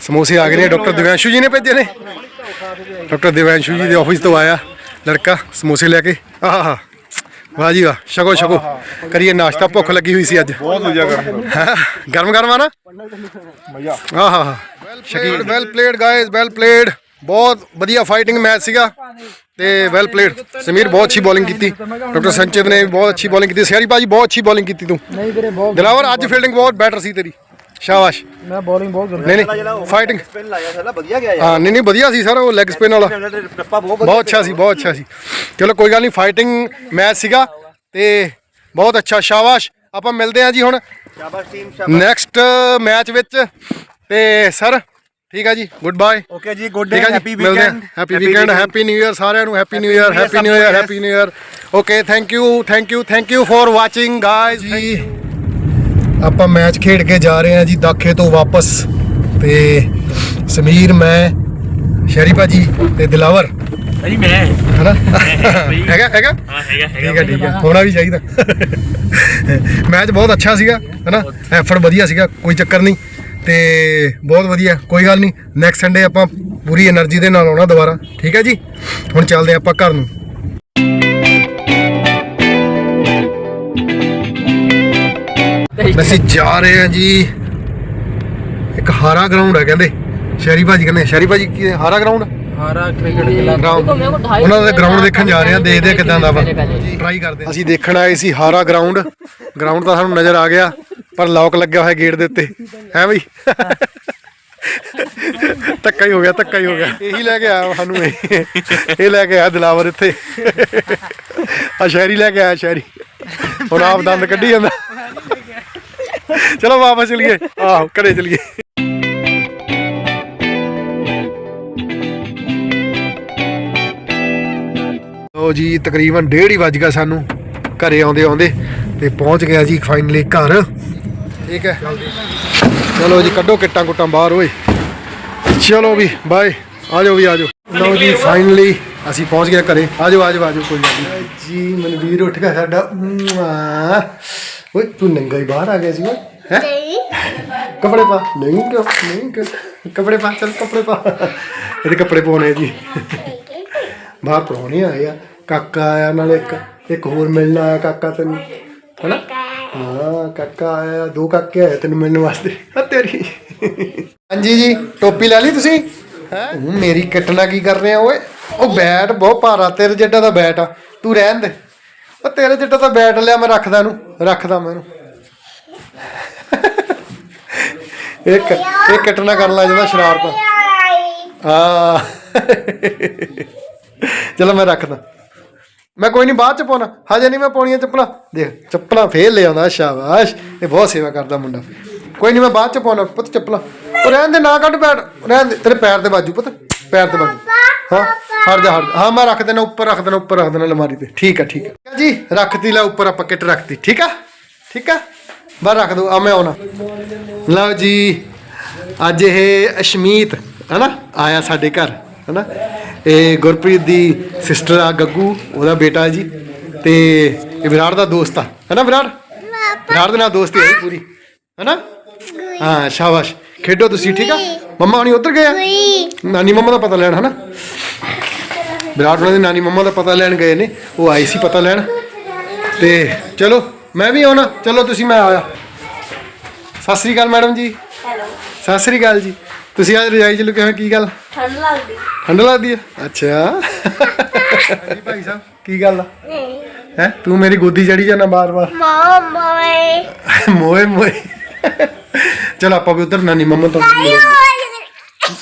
Speaker 2: ਸਮੋਸੇ ਆ ਗਏ ਨੇ ਡਾਕਟਰ ਦਿਵਿਆਂਸ਼ੂ ਜੀ ਨੇ ਭੇਜੇ ਨੇ। ਡਾਕਟਰ ਦਿਵਿਆਂਸ਼ੂ ਜੀ ਦੇ ਆਫਿਸ ਤੋਂ ਆਇਆ ਲੜਕਾ ਸਮੋਸੇ ਲੈ ਕੇ। ਆਹਾ। ਵਾਹ ਜੀ ਵਾਹ ਛਕੋ ਛਕੋ। ਕਰੀਏ ਨਾਸ਼ਤਾ ਭੁੱਖ ਲੱਗੀ ਹੋਈ ਸੀ ਅੱਜ।
Speaker 5: ਬਹੁਤ ਵਧੀਆ ਕਰਨ
Speaker 2: ਗਰਮ। ਗਰਮ ਆ ਨਾ?
Speaker 5: ਮਜ਼ਾ।
Speaker 2: ਆਹਾ Shakeel well played guys well played ਬਹੁਤ ਵਧੀਆ ਫਾਈਟਿੰਗ ਮੈਚ ਸੀਗਾ। ਤੇ ਵੈਲ ਪਲੇਡ ਸਮੀਰ ਬਹੁਤ ਅੱਛੀ ਬੋਲਿੰਗ ਕੀਤੀ। ਡਾਕਟਰ ਸੰਚਿਤ ਨੇ ਵੀ ਬਹੁਤ ਅੱਛੀ ਬੋਲਿੰਗ ਕੀਤੀ। ਸਿਆਰੀ ਭਾਜੀ ਬਹੁਤ ਅੱਛੀ ਬੋਲਿੰਗ ਕੀਤੀ ਤੂੰ।
Speaker 7: ਨਹੀਂ ਵੀਰੇ ਬਹੁਤ
Speaker 2: ਦਿਲਾਵਰ ਅੱਜ ਫੀਲਡਿੰਗ ਬਹੁਤ ਬੈਟਰ ਸੀ ਤੇਰੀ। ਸ਼ਾਬਾਸ਼।
Speaker 7: ਮੈਂ ਬੋਲਿੰਗ ਬਹੁਤ
Speaker 2: ਨਹੀਂ ਨਹੀਂ ਫਾਈਟਿੰਗ
Speaker 4: ਸਪਿਨ ਲਾਇਆ ਸਾਲਾ ਵਧੀਆ ਗਿਆ ਯਾਰ।
Speaker 2: ਹਾਂ ਨਹੀਂ ਨਹੀਂ ਵਧੀਆ ਸੀ ਸਰ ਉਹ ਲੈਗ ਸਪਿਨ ਵਾਲਾ।
Speaker 4: ਟੱਪਾ ਬਹੁਤ
Speaker 2: ਬਹੁਤ ਅੱਛਾ ਸੀ। ਬਹੁਤ ਅੱਛਾ ਸੀ। ਚਲੋ ਕੋਈ ਗੱਲ ਨਹੀਂ ਫਾਈਟਿੰਗ ਮੈਚ ਸੀਗਾ ਤੇ ਬਹੁਤ ਅੱਛਾ ਸ਼ਾਬਾਸ਼। ਆਪਾਂ ਮਿਲਦੇ ਹਾਂ ਜੀ ਹੁਣ।
Speaker 4: ਸ਼ਾਬਾਸ਼ ਟੀਮ
Speaker 2: ਨੈਕਸਟ ਮੈਚ ਵਿੱਚ ਤੇ ਸਰ ਠੀਕ ਆ ਜੀ ਗੁੱਡ ਬਾਏ
Speaker 4: ਓਕੇ ਜੀ good day happy weekend
Speaker 2: happy weekend happy new year ਸਾਰਿਆਂ ਨੂੰ happy new year happy new year happy new year okay thank you thank you thank you for watching guys ਜੀ ਆਪਾਂ match ਖੇਡ ਕੇ ਜਾ ਰਹੇ ਹਾਂ ਜੀ ਦਾਖੇ ਤੋਂ ਵਾਪਸ। ਤੇ ਸਮੀਰ ਮੈਂ ਸ਼ਰੀ ਭਾਜੀ ਤੇ ਦਿਲਾਵਰ।
Speaker 1: ਭਾਜੀ ਮੈਂ
Speaker 2: ਹੈਨਾ? ਹੈਗਾ ਹੈਗਾ
Speaker 1: ਹਾਂ ਹੈਗਾ
Speaker 2: ਠੀਕ ਹੈ ਠੀਕ ਹੈ ਹੋਣਾ ਵੀ ਚਾਹੀਦਾ। ਮੈਚ ਬਹੁਤ ਅੱਛਾ ਸੀਗਾ ਹੈਨਾ? ਐਫਰਟ ਵਧੀਆ ਸੀਗਾ ਕੋਈ ਚੱਕਰ ਨਹੀਂ। ਤੇ ਬਹੁਤ ਵਧੀਆ ਕੋਈ ਗੱਲ ਨਹੀਂ। ਨੈਕਸਟ ਸੰਡੇ ਆਪਾਂ ਪੂਰੀ એનર્ਜੀ ਦੇ ਨਾਲ ਆਉਣਾ ਦੁਬਾਰਾ। ਠੀਕ ਹੈ ਜੀ? ਹੁਣ ਚੱਲਦੇ ਆਪਾਂ ਘਰ ਨੂੰ। ਅਸੀਂ ਜਾ ਰਹੇ ਹਾਂ ਜੀ। ਇੱਕ ਹਾਰਾ ਗਰਾਊਂਡ ਹੈ ਕਹਿੰਦੇ। ਸ਼ਹਿਰੀ ਭਾਜੀ ਕਹਿੰਦੇ ਸ਼ਹਿਰੀ ਭਾਜੀ ਕੀ ਹੈ? ਹਾਰਾ ਗਰਾਊਂਡ
Speaker 7: ਹਾਰਾ ਕ੍ਰਿਕਟ ਖਿਲਾਫ
Speaker 2: ਗਰਾਊਂਡ ਉਹਨਾਂ ਦਾ ਗਰਾਊਂਡ ਦੇਖਣ ਜਾ ਰਹੇ ਆ ਦੇਖਦੇ ਆ ਕਿਦਾਂ ਦਾ ਵਾ। ਟਰਾਈ ਕਰਦੇ। ਅਸੀਂ ਦੇਖਣ ਆਏ ਸੀ ਹਾਰਾ ਗਰਾਊਂਡ ਗਰਾਊਂਡ ਤਾਂ ਸਾਨੂੰ ਨਜ਼ਰ ਆ ਗਿਆ ਪਰ ਲੌਕ ਲੱਗਿਆ ਹੋਇਆ ਗੇਟ ਦੇ ਉੱਤੇ। ਹੈ ਬਈ? ਧੱਕਾ ਹੀ ਹੋ ਗਿਆ ਧੱਕਾ ਹੀ ਹੋ ਗਿਆ। ਇਹੀ ਲੈ ਕੇ ਆਇਆ ਸਾਨੂੰ ਇਹ। ਇਹ ਲੈ ਕੇ ਆਇਆ ਦਿਲਾਵਰ ਇੱਥੇ। ਆ ਸ਼ਹਿਰੀ ਲੈ ਕੇ ਆਇਆ ਸ਼ਹਿਰੀ। ਹੁਣ ਆਪ ਦੰਦ ਕੱਢੀ ਜਾਂਦਾ। ਚਲੋ ਵਾਪਸ ਚਲੀਏ। ਆਹੋ ਘਰੇ ਚਲੀਏ। ਲੋ ਜੀ ਤਕਰੀਬਨ 1:30 ਵੱਜ ਗਿਆ ਸਾਨੂੰ। ਘਰੇ ਆਉਂਦੇ ਆਉਂਦੇ ਤੇ ਪਹੁੰਚ ਗਿਆ ਜੀ ਫਾਈਨਲੀ ਘਰ। ਠੀਕ ਹੈ। ਚਲੋ ਜੀ ਕੱਢੋ ਕਿੱਟਾਂ ਕੁੱਟਾਂ ਬਾਹਰ ਓਏ। ਚਲੋ ਵੀ ਬਾਏ ਆ ਜਾਓ ਵੀ ਆ ਜਾਓ। ਲਓ ਜੀ ਫਾਈਨਲੀ ਅਸੀਂ ਪਹੁੰਚ ਗਏ ਘਰੇ। ਆ ਜਾਓ ਆ ਜਾਓ ਆ ਜਾਓ ਕੋਈ ਗੱਲ ਨਹੀਂ। ਜੀ ਮਨਵੀਰ ਉੱਠ ਗਿਆ ਸਾਡਾ। ਓਏ ਤੂੰ ਨੰਗਾ ਹੀ ਬਾਹਰ ਆ ਗਿਆ ਸੀ ਓਏ। ਹੈ ਕੱਪੜੇ ਪਾ ਨਹੀਂ ਕਿਉਂ ਨਹੀਂ ਕਿਉਂ ਕੱਪੜੇ ਪਾ ਚੱਲ ਕੱਪੜੇ ਪਾ ਇਹਦੇ ਕੱਪੜੇ ਪਾਉਣੇ ਆ ਜੀ ਬਾਹਰ ਪ੍ਰਾਹੁਣੇ ਆਏ ਆ ਕਾਕਾ ਆਇਆ ਨਾਲ ਇੱਕ ਇੱਕ ਹੋਰ ਮਿਲਣ ਆਇਆ ਕਾਕਾ ਤੈਨੂੰ ਹਨਾ ਹਾਂ ਕਾਕਾ ਆਇਆ ਦੋ ਕਾਕੇ ਆਏ ਤੈਨੂੰ ਮਿਲਣ ਵਾਸਤੇ ਆ ਤੇਰੀ ਹਾਂਜੀ ਜੀ ਟੋਪੀ ਲੈ ਲਈ ਤੁਸੀਂ? ਹੈ ਮੇਰੀ ਕੱਟਣਾ ਕੀ ਕਰ ਰਹੇ ਆ ਓਏ? ਉਹ ਬੈਟ ਬਹੁਤ ਭਾਰਾ ਤੇਰੇ ਜਿੱਡਾ ਦਾ ਬੈਟ ਆ। ਤੂੰ ਰਹਿਣ ਦੇ। ਉਹ ਤੇਰੇ ਜਿੱਡਾ ਤਾਂ ਬੈਟ ਲਿਆ ਮੈਂ ਰੱਖਦਾ ਇਹਨੂੰ ਰੱਖਦਾ ਮੈਂ ਇਹਨੂੰ ਇੱਕ ਇਹ ਕੱਟਣਾ ਕਰਨ ਲੱਗ ਜਾਂਦਾ ਸ਼ਰਾਰਤ। ਹਾਂ। ਚਲੋ ਮੈਂ ਰੱਖਦਾ। ਮੈਂ ਕੋਈ ਨਹੀਂ ਬਾਅਦ ਚ ਪਾਉਣਾ। ਹਜੇ ਨਹੀਂ ਮੈਂ ਪਾਉਣੀਆਂ ਚੱਪਲਾਂ। ਦੇਖ ਚੱਪਲਾਂ ਫੇਰ ਲੈ ਆਉਂਦਾ ਸ਼ਾਬਾਸ਼। ਇਹ ਬਹੁਤ ਸੇਵਾ ਕਰਦਾ ਮੁੰਡਾ। ਕੋਈ ਨਹੀਂ ਮੈਂ ਬਾਅਦ ਚ ਪਾਉਣਾ ਪੁੱਤ ਚੱਪਲਾਂ। ਉਹ ਰਹਿਣ ਦੇ ਨਾ ਕੱਢ ਪੈਰ। ਰਹਿਣ ਦੇ ਤੇਰੇ ਪੈਰ ਤੇ ਬਾਜੂ ਪੁੱਤ। ਪੈਰ ਤੇ ਬਾਜੂ। ਹਾਂ ਹਟ ਜਾ ਹਟ ਜਾ। ਹਾਂ ਮੈਂ ਰੱਖ ਦੇਣਾ ਉੱਪਰ ਰੱਖ ਦੇਣਾ ਉੱਪਰ ਰੱਖ ਦੇਣਾ ਅਲਮਾਰੀ ਤੇ। ਠੀਕ ਆ ਠੀਕ ਆ। ਜੀ ਰੱਖਤੀ ਲੈ ਉੱਪਰ ਆਪਾਂ ਕਿੱਟ ਰੱਖਤੀ। ਠੀਕ ਆ? ਠੀਕ ਆ? ਬਾਹਰ ਰੱਖ ਦੋ ਆ ਮੈਂ ਆਉਣਾ। ਲਓ ਜੀ ਅੱਜ ਇਹ ਅਸ਼ਮੀਤ ਹਨਾ ਆਇਆ ਸਾਡੇ ਘਰ ਹਨਾ? ਇਹ ਗੁਰਪ੍ਰੀਤ ਦੀ ਸਿਸਟਰ ਆ ਗੱਗੂ ਉਹਦਾ ਬੇਟਾ ਜੀ ਤੇ ਇਹ ਵਿਰਾਟ ਦਾ ਦੋਸਤ ਆ ਹਨਾ ਵਿਰਾਟ? ਵਿਰਾਟ ਦੇ ਨਾਲ ਦੋਸਤੀ ਹੈ ਪੂਰੀ ਹਨਾ? ਹਾਂ ਸ਼ਾਬਾਸ਼। ਖੇਡੋ ਤੁਸੀਂ ਠੀਕ ਆ? ਮੰਮਾ ਹੁਣੀ ਉੱਧਰ ਗਏ ਆ? ਨਾਨੀ ਮੰਮਾ ਦਾ ਪਤਾ ਲੈਣ ਹਨਾ? ਵਿਰਾਟ ਉਹਨਾਂ ਦੀ ਨਾਨੀ ਮੰਮਾ ਦਾ ਪਤਾ ਲੈਣ ਗਏ ਨੇ ਉਹ ਆਈ ਸੀ ਪਤਾ ਲੈਣ। ਤੇ ਚਲੋ ਮੈਂ ਵੀ ਆਉਣਾ ਚਲੋ ਤੁਸੀਂ ਮੈਂ ਆਇਆ। ਸਤਿ ਸ੍ਰੀ ਅਕਾਲ ਮੈਡਮ ਜੀ। ਸਤਿ ਸ੍ਰੀ ਅਕਾਲ ਜੀ। ਤੁਸੀਂ ਅੱਜ ਰਜਾਈ ਚ ਲੁਕੇ ਹੋਏ ਕੀ ਗੱਲ?
Speaker 3: ਠੰਡ ਲੱਗਦੀ।
Speaker 2: ਠੰਡ ਲੱਗਦੀ ਹੈ ਅੱਛਾ। ਹਾਂਜੀ ਭਾਈ ਸਾਹਿਬ ਕੀ ਗੱਲ ਆ? ਹੈ? ਤੂੰ ਮੇਰੀ ਗੋਦੀ ਚੜੀ ਜਾਣਾ ਬਾਰ-ਬਾਰ।
Speaker 3: ਮਮ ਬੋਏ
Speaker 2: ਮੋਏ ਮੋਏ। ਚਲ ਆਪਾਂ ਵੀ ਉਧਰ ਨਾਨੀ ਮੰਮਾ ਤੋਂ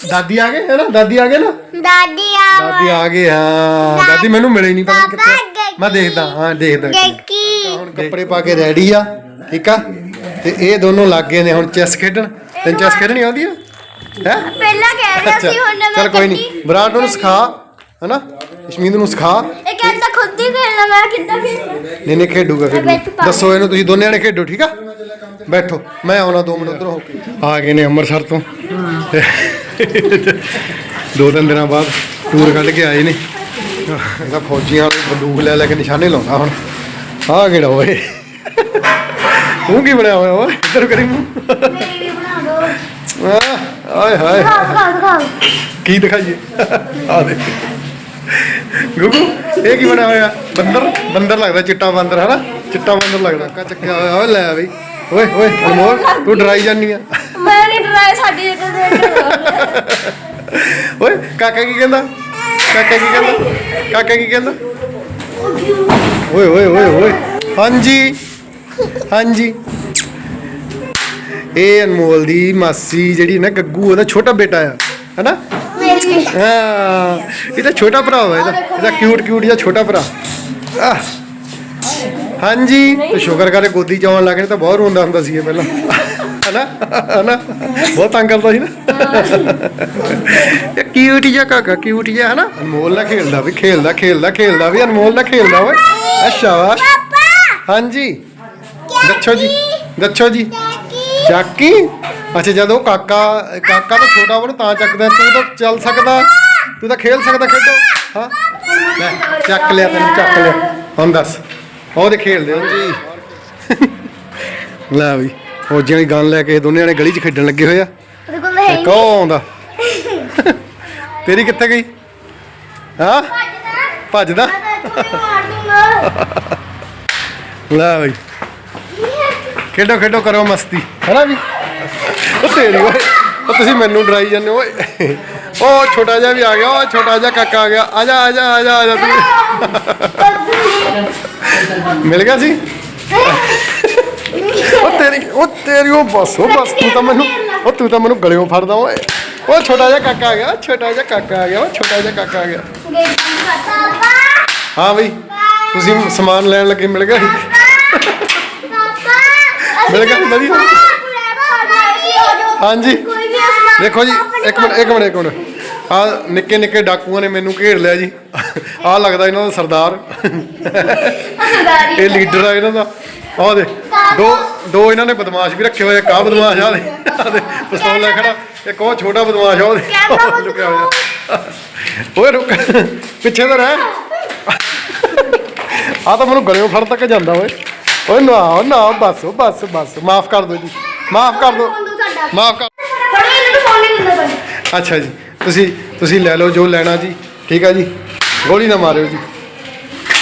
Speaker 2: ਦਾਦੀ ਆ ਗਏ। ਹੈ ਨਾ ਦਾਦੀ ਆ ਗਏ ਨਾ?
Speaker 3: ਦਾਦੀ ਆ
Speaker 2: ਦਾਦੀ ਆ ਗਏ ਹਾਂ। ਦਾਦੀ ਮੈਨੂੰ ਮਿਲੇ ਨਹੀਂ ਪਤਾ ਨੀ ਕਿੱਥੇ। ਮੈਂ ਦੇਖਦਾ ਹਾਂ ਦੇਖਦਾ।
Speaker 3: ਦੇਖੀ
Speaker 2: ਹੁਣ ਕੱਪੜੇ ਪਾ ਕੇ ਰੈਡੀ ਆ ਠੀਕ ਆ? ਤੇ ਇਹ ਦੋਨੋਂ ਲੱਗ ਗਏ ਨੇ ਹੁਣ ਚੈਸ ਖੇਡਣ। ਤੈਨੂੰ ਚੈਸ ਖੇਡਣੀ ਆਉਂਦੀ ਆ? ਹੈ?
Speaker 3: ਪਹਿਲਾਂ ਕਹਿ ਰਿਹਾ ਸੀ ਹੁਣ ਮੈਂ
Speaker 2: ਚਲ ਕੋਈ ਨਹੀਂ ਵਿਰਾਟ ਨੂੰ ਸਿਖਾ ਹਨਾ? ਇਸ਼ਮੀਤ ਨੂੰ ਸਿਖਾ।
Speaker 3: ਇਹ ਕਹਿੰਦਾ ਖੁਦ ਹੀ ਖੇਡਣਾ ਮੈਂ ਕਿੱਦਾਂ ਖੇਡਣਾ?
Speaker 2: ਨਹੀਂ ਨਹੀਂ ਖੇਡੂਗਾ ਖੇਡੂ
Speaker 3: ਬੈਠ ਪਾ।
Speaker 2: ਦੱਸੋ ਇਹਨੂੰ ਤੁਸੀਂ ਦੋਨੇ ਜਣੇ ਖੇਡੋ ਠੀਕ ਆ? ਬੈਠੋ। ਮੈਂ ਆਉਣਾ 2 ਮਿੰਟ ਉਧਰੋਂ ਹੋ ਕੇ। ਆ ਗਏ ਨੇ ਅੰਮ੍ਰਿਤਸਰ ਤੋਂ। ਦੋ ਤਿੰਨ ਦਿਨਾਂ ਬਾਅਦ ਟੂਰ ਕੱਢ ਕੇ ਆਏ ਨੇ। ਇਹਦਾ ਫੌਜੀਆਂ ਵਾਲੇ ਬੰਦੂਕ ਲੈ ਲੈ ਕੇ ਨਿਸ਼ਾਨੇ ਲਾਉਂਦਾ ਹੁਣ। ਆਹ ਕਿਹੜਾ ਓਏ? ਤੂੰ ਕੀ ਬਣਿਆ ਹੋਇਆ ਓਏ? ਇੱਧਰ ਕਰੀ ਮੂੰਹ।
Speaker 3: ਮੇਰੀ ਵੀ ਬਣਾ
Speaker 2: ਆਹ, ਆਏ ਹਾਏ।
Speaker 3: ਦਿਖਾਓ ਦਿਖਾਓ ਦਿਖਾਓ
Speaker 2: ਕੀ ਦਿਖਾਈਏ? ਆ ਦੇ ਗੁੱਗੂ ਇਹ ਕੀ ਬਣਿਆ ਹੋਇਆ? ਬੰਦਰ? ਬੰਦਰ ਲੱਗਦਾ ਚਿੱਟਾ ਬੰਦਰ ਹਨਾ? ਚਿੱਟਾ ਬੰਦਰ ਲੱਗਦਾ। ਕਾ ਚੱਕਿਆ ਹੋਇਆ ਓਏ ਲੈ ਬਈ। ਓਏ ਓਏ ਅਨਮੋਲ ਤੂੰ ਡਰਾਈ ਜਾਨੀ ਆ।
Speaker 3: ਮੈਂ ਨਹੀਂ ਡਰਾਇਆ ਸਾਡੀ ਇੱਧਰ ਦੇਖ
Speaker 2: ਓਏ ਕਾਕਾ ਕੀ ਕਹਿੰਦਾ? ਕਾਕਾ ਕੀ ਕਹਿੰਦਾ? ਕਾਕਾ ਕੀ ਕਹਿੰਦਾ? ਓਏ ਓਏ ਓਏ ਓਏ। ਹਾਂਜੀ। ਹਾਂਜੀ। ਇਹ ਅਨਮੋਲ ਦੀ ਮਾਸੀ ਜਿਹੜੀ ਨਾ ਗੱਗੂ ਉਹਦਾ ਛੋਟਾ ਬੇਟਾ ਆ ਹੈਨਾ?
Speaker 3: ਮੇਰੀ
Speaker 2: ਹਾਂ ਇਹਦਾ ਛੋਟਾ ਭਰਾ ਵਾ ਇਹਦਾ। ਇਹਦਾ ਕਿਊਟ ਕਿਊਟ ਜਿਹਾ ਛੋਟਾ ਭਰਾ। ਆਹ। ਹਾਂਜੀ। ਤੇ ਸ਼ੁਕਰ ਕਰੇ ਗੋਦੀ ਚ ਆਉਣ ਲੱਗੇ ਤਾਂ ਬਹੁਤ ਰੋਂਦਾ ਹੁੰਦਾ ਸੀ ਇਹ ਪਹਿਲਾਂ। ਹਨਾ? ਹਨਾ? ਬਹੁਤ ਤੰਗ ਕਰਦਾ ਸੀ ਨਾ। ਇਹ ਕਿਊਟ ਜਿਹਾ ਕਾਕਾ ਕਿਊਟ ਜਿਹਾ ਹਨਾ? ਅਨਮੋਲ ਨਾਲ ਖੇਲਦਾ ਵੀ ਖੇਲਦਾ ਖੇਲਦਾ ਖੇਲਦਾ ਵੀ ਅਨਮੋਲ ਨਾਲ ਖੇਲਦਾ ਓਏ ਅੱਛਾ ਵਾਸ਼ ਹਾਂਜੀ। ਦੱਸੋ ਜੀ ਦੱਸੋ ਜੀ। ਚੱਕੀ? ਅੱਛਾ ਜਦੋਂ ਕਾਕਾ ਕਾਕਾ ਤਾਂ ਛੋਟਾ ਉਹਨੂੰ ਤਾਂ ਚੱਕਦਾ ਤੂੰ ਤਾਂ ਚੱਲ ਸਕਦਾ। ਤੂੰ ਤਾਂ ਖੇਲ ਸਕਦਾ ਖੇਡੋ। ਹਾਂ? ਲੈ ਚੱਕ ਲਿਆ ਤੈਨੂੰ ਚੱਕ ਲਿਆ। ਹੁਣ ਦੱਸ। ਉਹਦੇ ਖੇਲਦੇ ਹੋ ਜੀ ਲੈ ਵੀ ਫੌਜੀਆਂ ਦੀ ਗਨ ਲੈ ਕੇ ਦੋਨੇ ਜਣੇ ਗਲੀ 'ਚ ਖੇਡਣ ਲੱਗੇ ਹੋਏ ਆ।
Speaker 3: ਉਹਦੇ ਕੋਲ ਹੈ
Speaker 2: ਕੋ ਆਉਂਦਾ? ਤੇਰੀ ਕਿੱਥੇ ਗਈ? ਹਾਂ? ਭੱਜਦਾ।
Speaker 3: ਦੂੰਗਾ।
Speaker 2: ਲੈ ਬਈ ਖੇਡੋ ਖੇਡੋ ਕਰੋ ਮਸਤੀ। ਹੈਨਾ ਵੀ? ਉਹ ਤੇਰੀ ਓਏ ਉਹ ਤੁਸੀਂ ਮੈਨੂੰ ਡਰਾਈ ਜਾਂਦੇ ਹੋ ਓਏ। ਉਹ ਛੋਟਾ ਜਿਹਾ ਵੀ ਆ ਗਿਆ ਉਹ ਛੋਟਾ ਜਿਹਾ ਕਾਕਾ ਆ ਗਿਆ। ਆ ਜਾ ਆ ਜਾ ਆ ਜਾ ਆ ਜਾ ਤੂੰ। ਮਿਲ ਗਿਆ ਸੀ? ਉਹ ਤੇਰੀ ਉਹ ਤੇਰੀ ਉਹ ਬਸ ਉਹ ਬਸ ਤੂੰ ਤਾਂ ਮੈਨੂੰ ਉਹ ਤੂੰ ਤਾਂ ਮੈਨੂੰ ਗਲਿਓਂ ਫੜਦਾ ਓਏ। ਉਹ ਛੋਟਾ ਜਿਹਾ ਕਾਕਾ ਆ ਗਿਆ ਛੋਟਾ ਜਿਹਾ ਕਾਕਾ ਆ ਗਿਆ ਉਹ ਛੋਟਾ ਜਿਹਾ ਕਾਕਾ ਆ ਗਿਆ। ਹਾਂ ਬਈ ਤੁਸੀਂ ਸਮਾਨ ਲੈਣ ਲੱਗੇ ਮਿਲ ਗਿਆ ਗਿਆ ਸੀ ਵਧੀਆ ਹਾਂਜੀ। ਦੇਖੋ ਜੀ ਇੱਕ ਮਿੰਟ ਇੱਕ ਮਿੰਟ ਇੱਕ ਮਿੰਟ। ਆ ਨਿੱਕੇ ਨਿੱਕੇ ਡਾਕੂਆਂ ਨੇ ਮੈਨੂੰ ਘੇਰ ਲਿਆ ਜੀ। ਆ ਲੱਗਦਾ ਇਹਨਾਂ ਦਾ ਸਰਦਾਰ। ਇਹ ਲੀਡਰ ਆ ਇਹਨਾਂ ਦਾ। ਆਹ ਦੇ ਦੋ ਦੋ ਇਹਨਾਂ ਨੇ ਬਦਮਾਸ਼ ਵੀ ਰੱਖੇ ਹੋਏ ਕਾ ਬਦਮਾਸ਼ ਆ ਦੇ ਪਿਸਤੌਲ ਲੈ ਖੜਾ। ਇੱਕ ਉਹ ਛੋਟਾ ਬਦਮਾਸ਼ ਆ ਉਹਦੇ ਲੁਕਿਆ ਹੋਇਆ। ਓਏ ਰੁਕ ਪਿੱਛੇ ਤਾਂ ਰਹਿ। ਆ ਤਾਂ ਮੈਨੂੰ ਗਲਿਓਂ ਫੜ ਤੱਕ ਜਾਂਦਾ ਓਏ। ਓਏ ਨਾ ਨਾ ਬਸ ਬਸ ਬਸ। ਮਾਫ ਕਰ ਦਿਓ ਜੀ। ਮਾਫ ਕਰ ਦਿਓ। ਮਾਫ ਕਰ
Speaker 3: ਫੜੇ ਇਹਨਾਂ ਨੂੰ ਫੋਨ ਨਹੀਂ ਦਿੰਦਾ ਕੋਈ।
Speaker 2: ਅੱਛਾ ਜੀ। ਤੁਸੀਂ ਤੁਸੀਂ ਲੈ ਲਓ ਜੋ ਲੈਣਾ ਜੀ। ਠੀਕ ਆ ਜੀ। ਗੋਲੀ ਨਾ ਮਾਰਿਓ ਜੀ।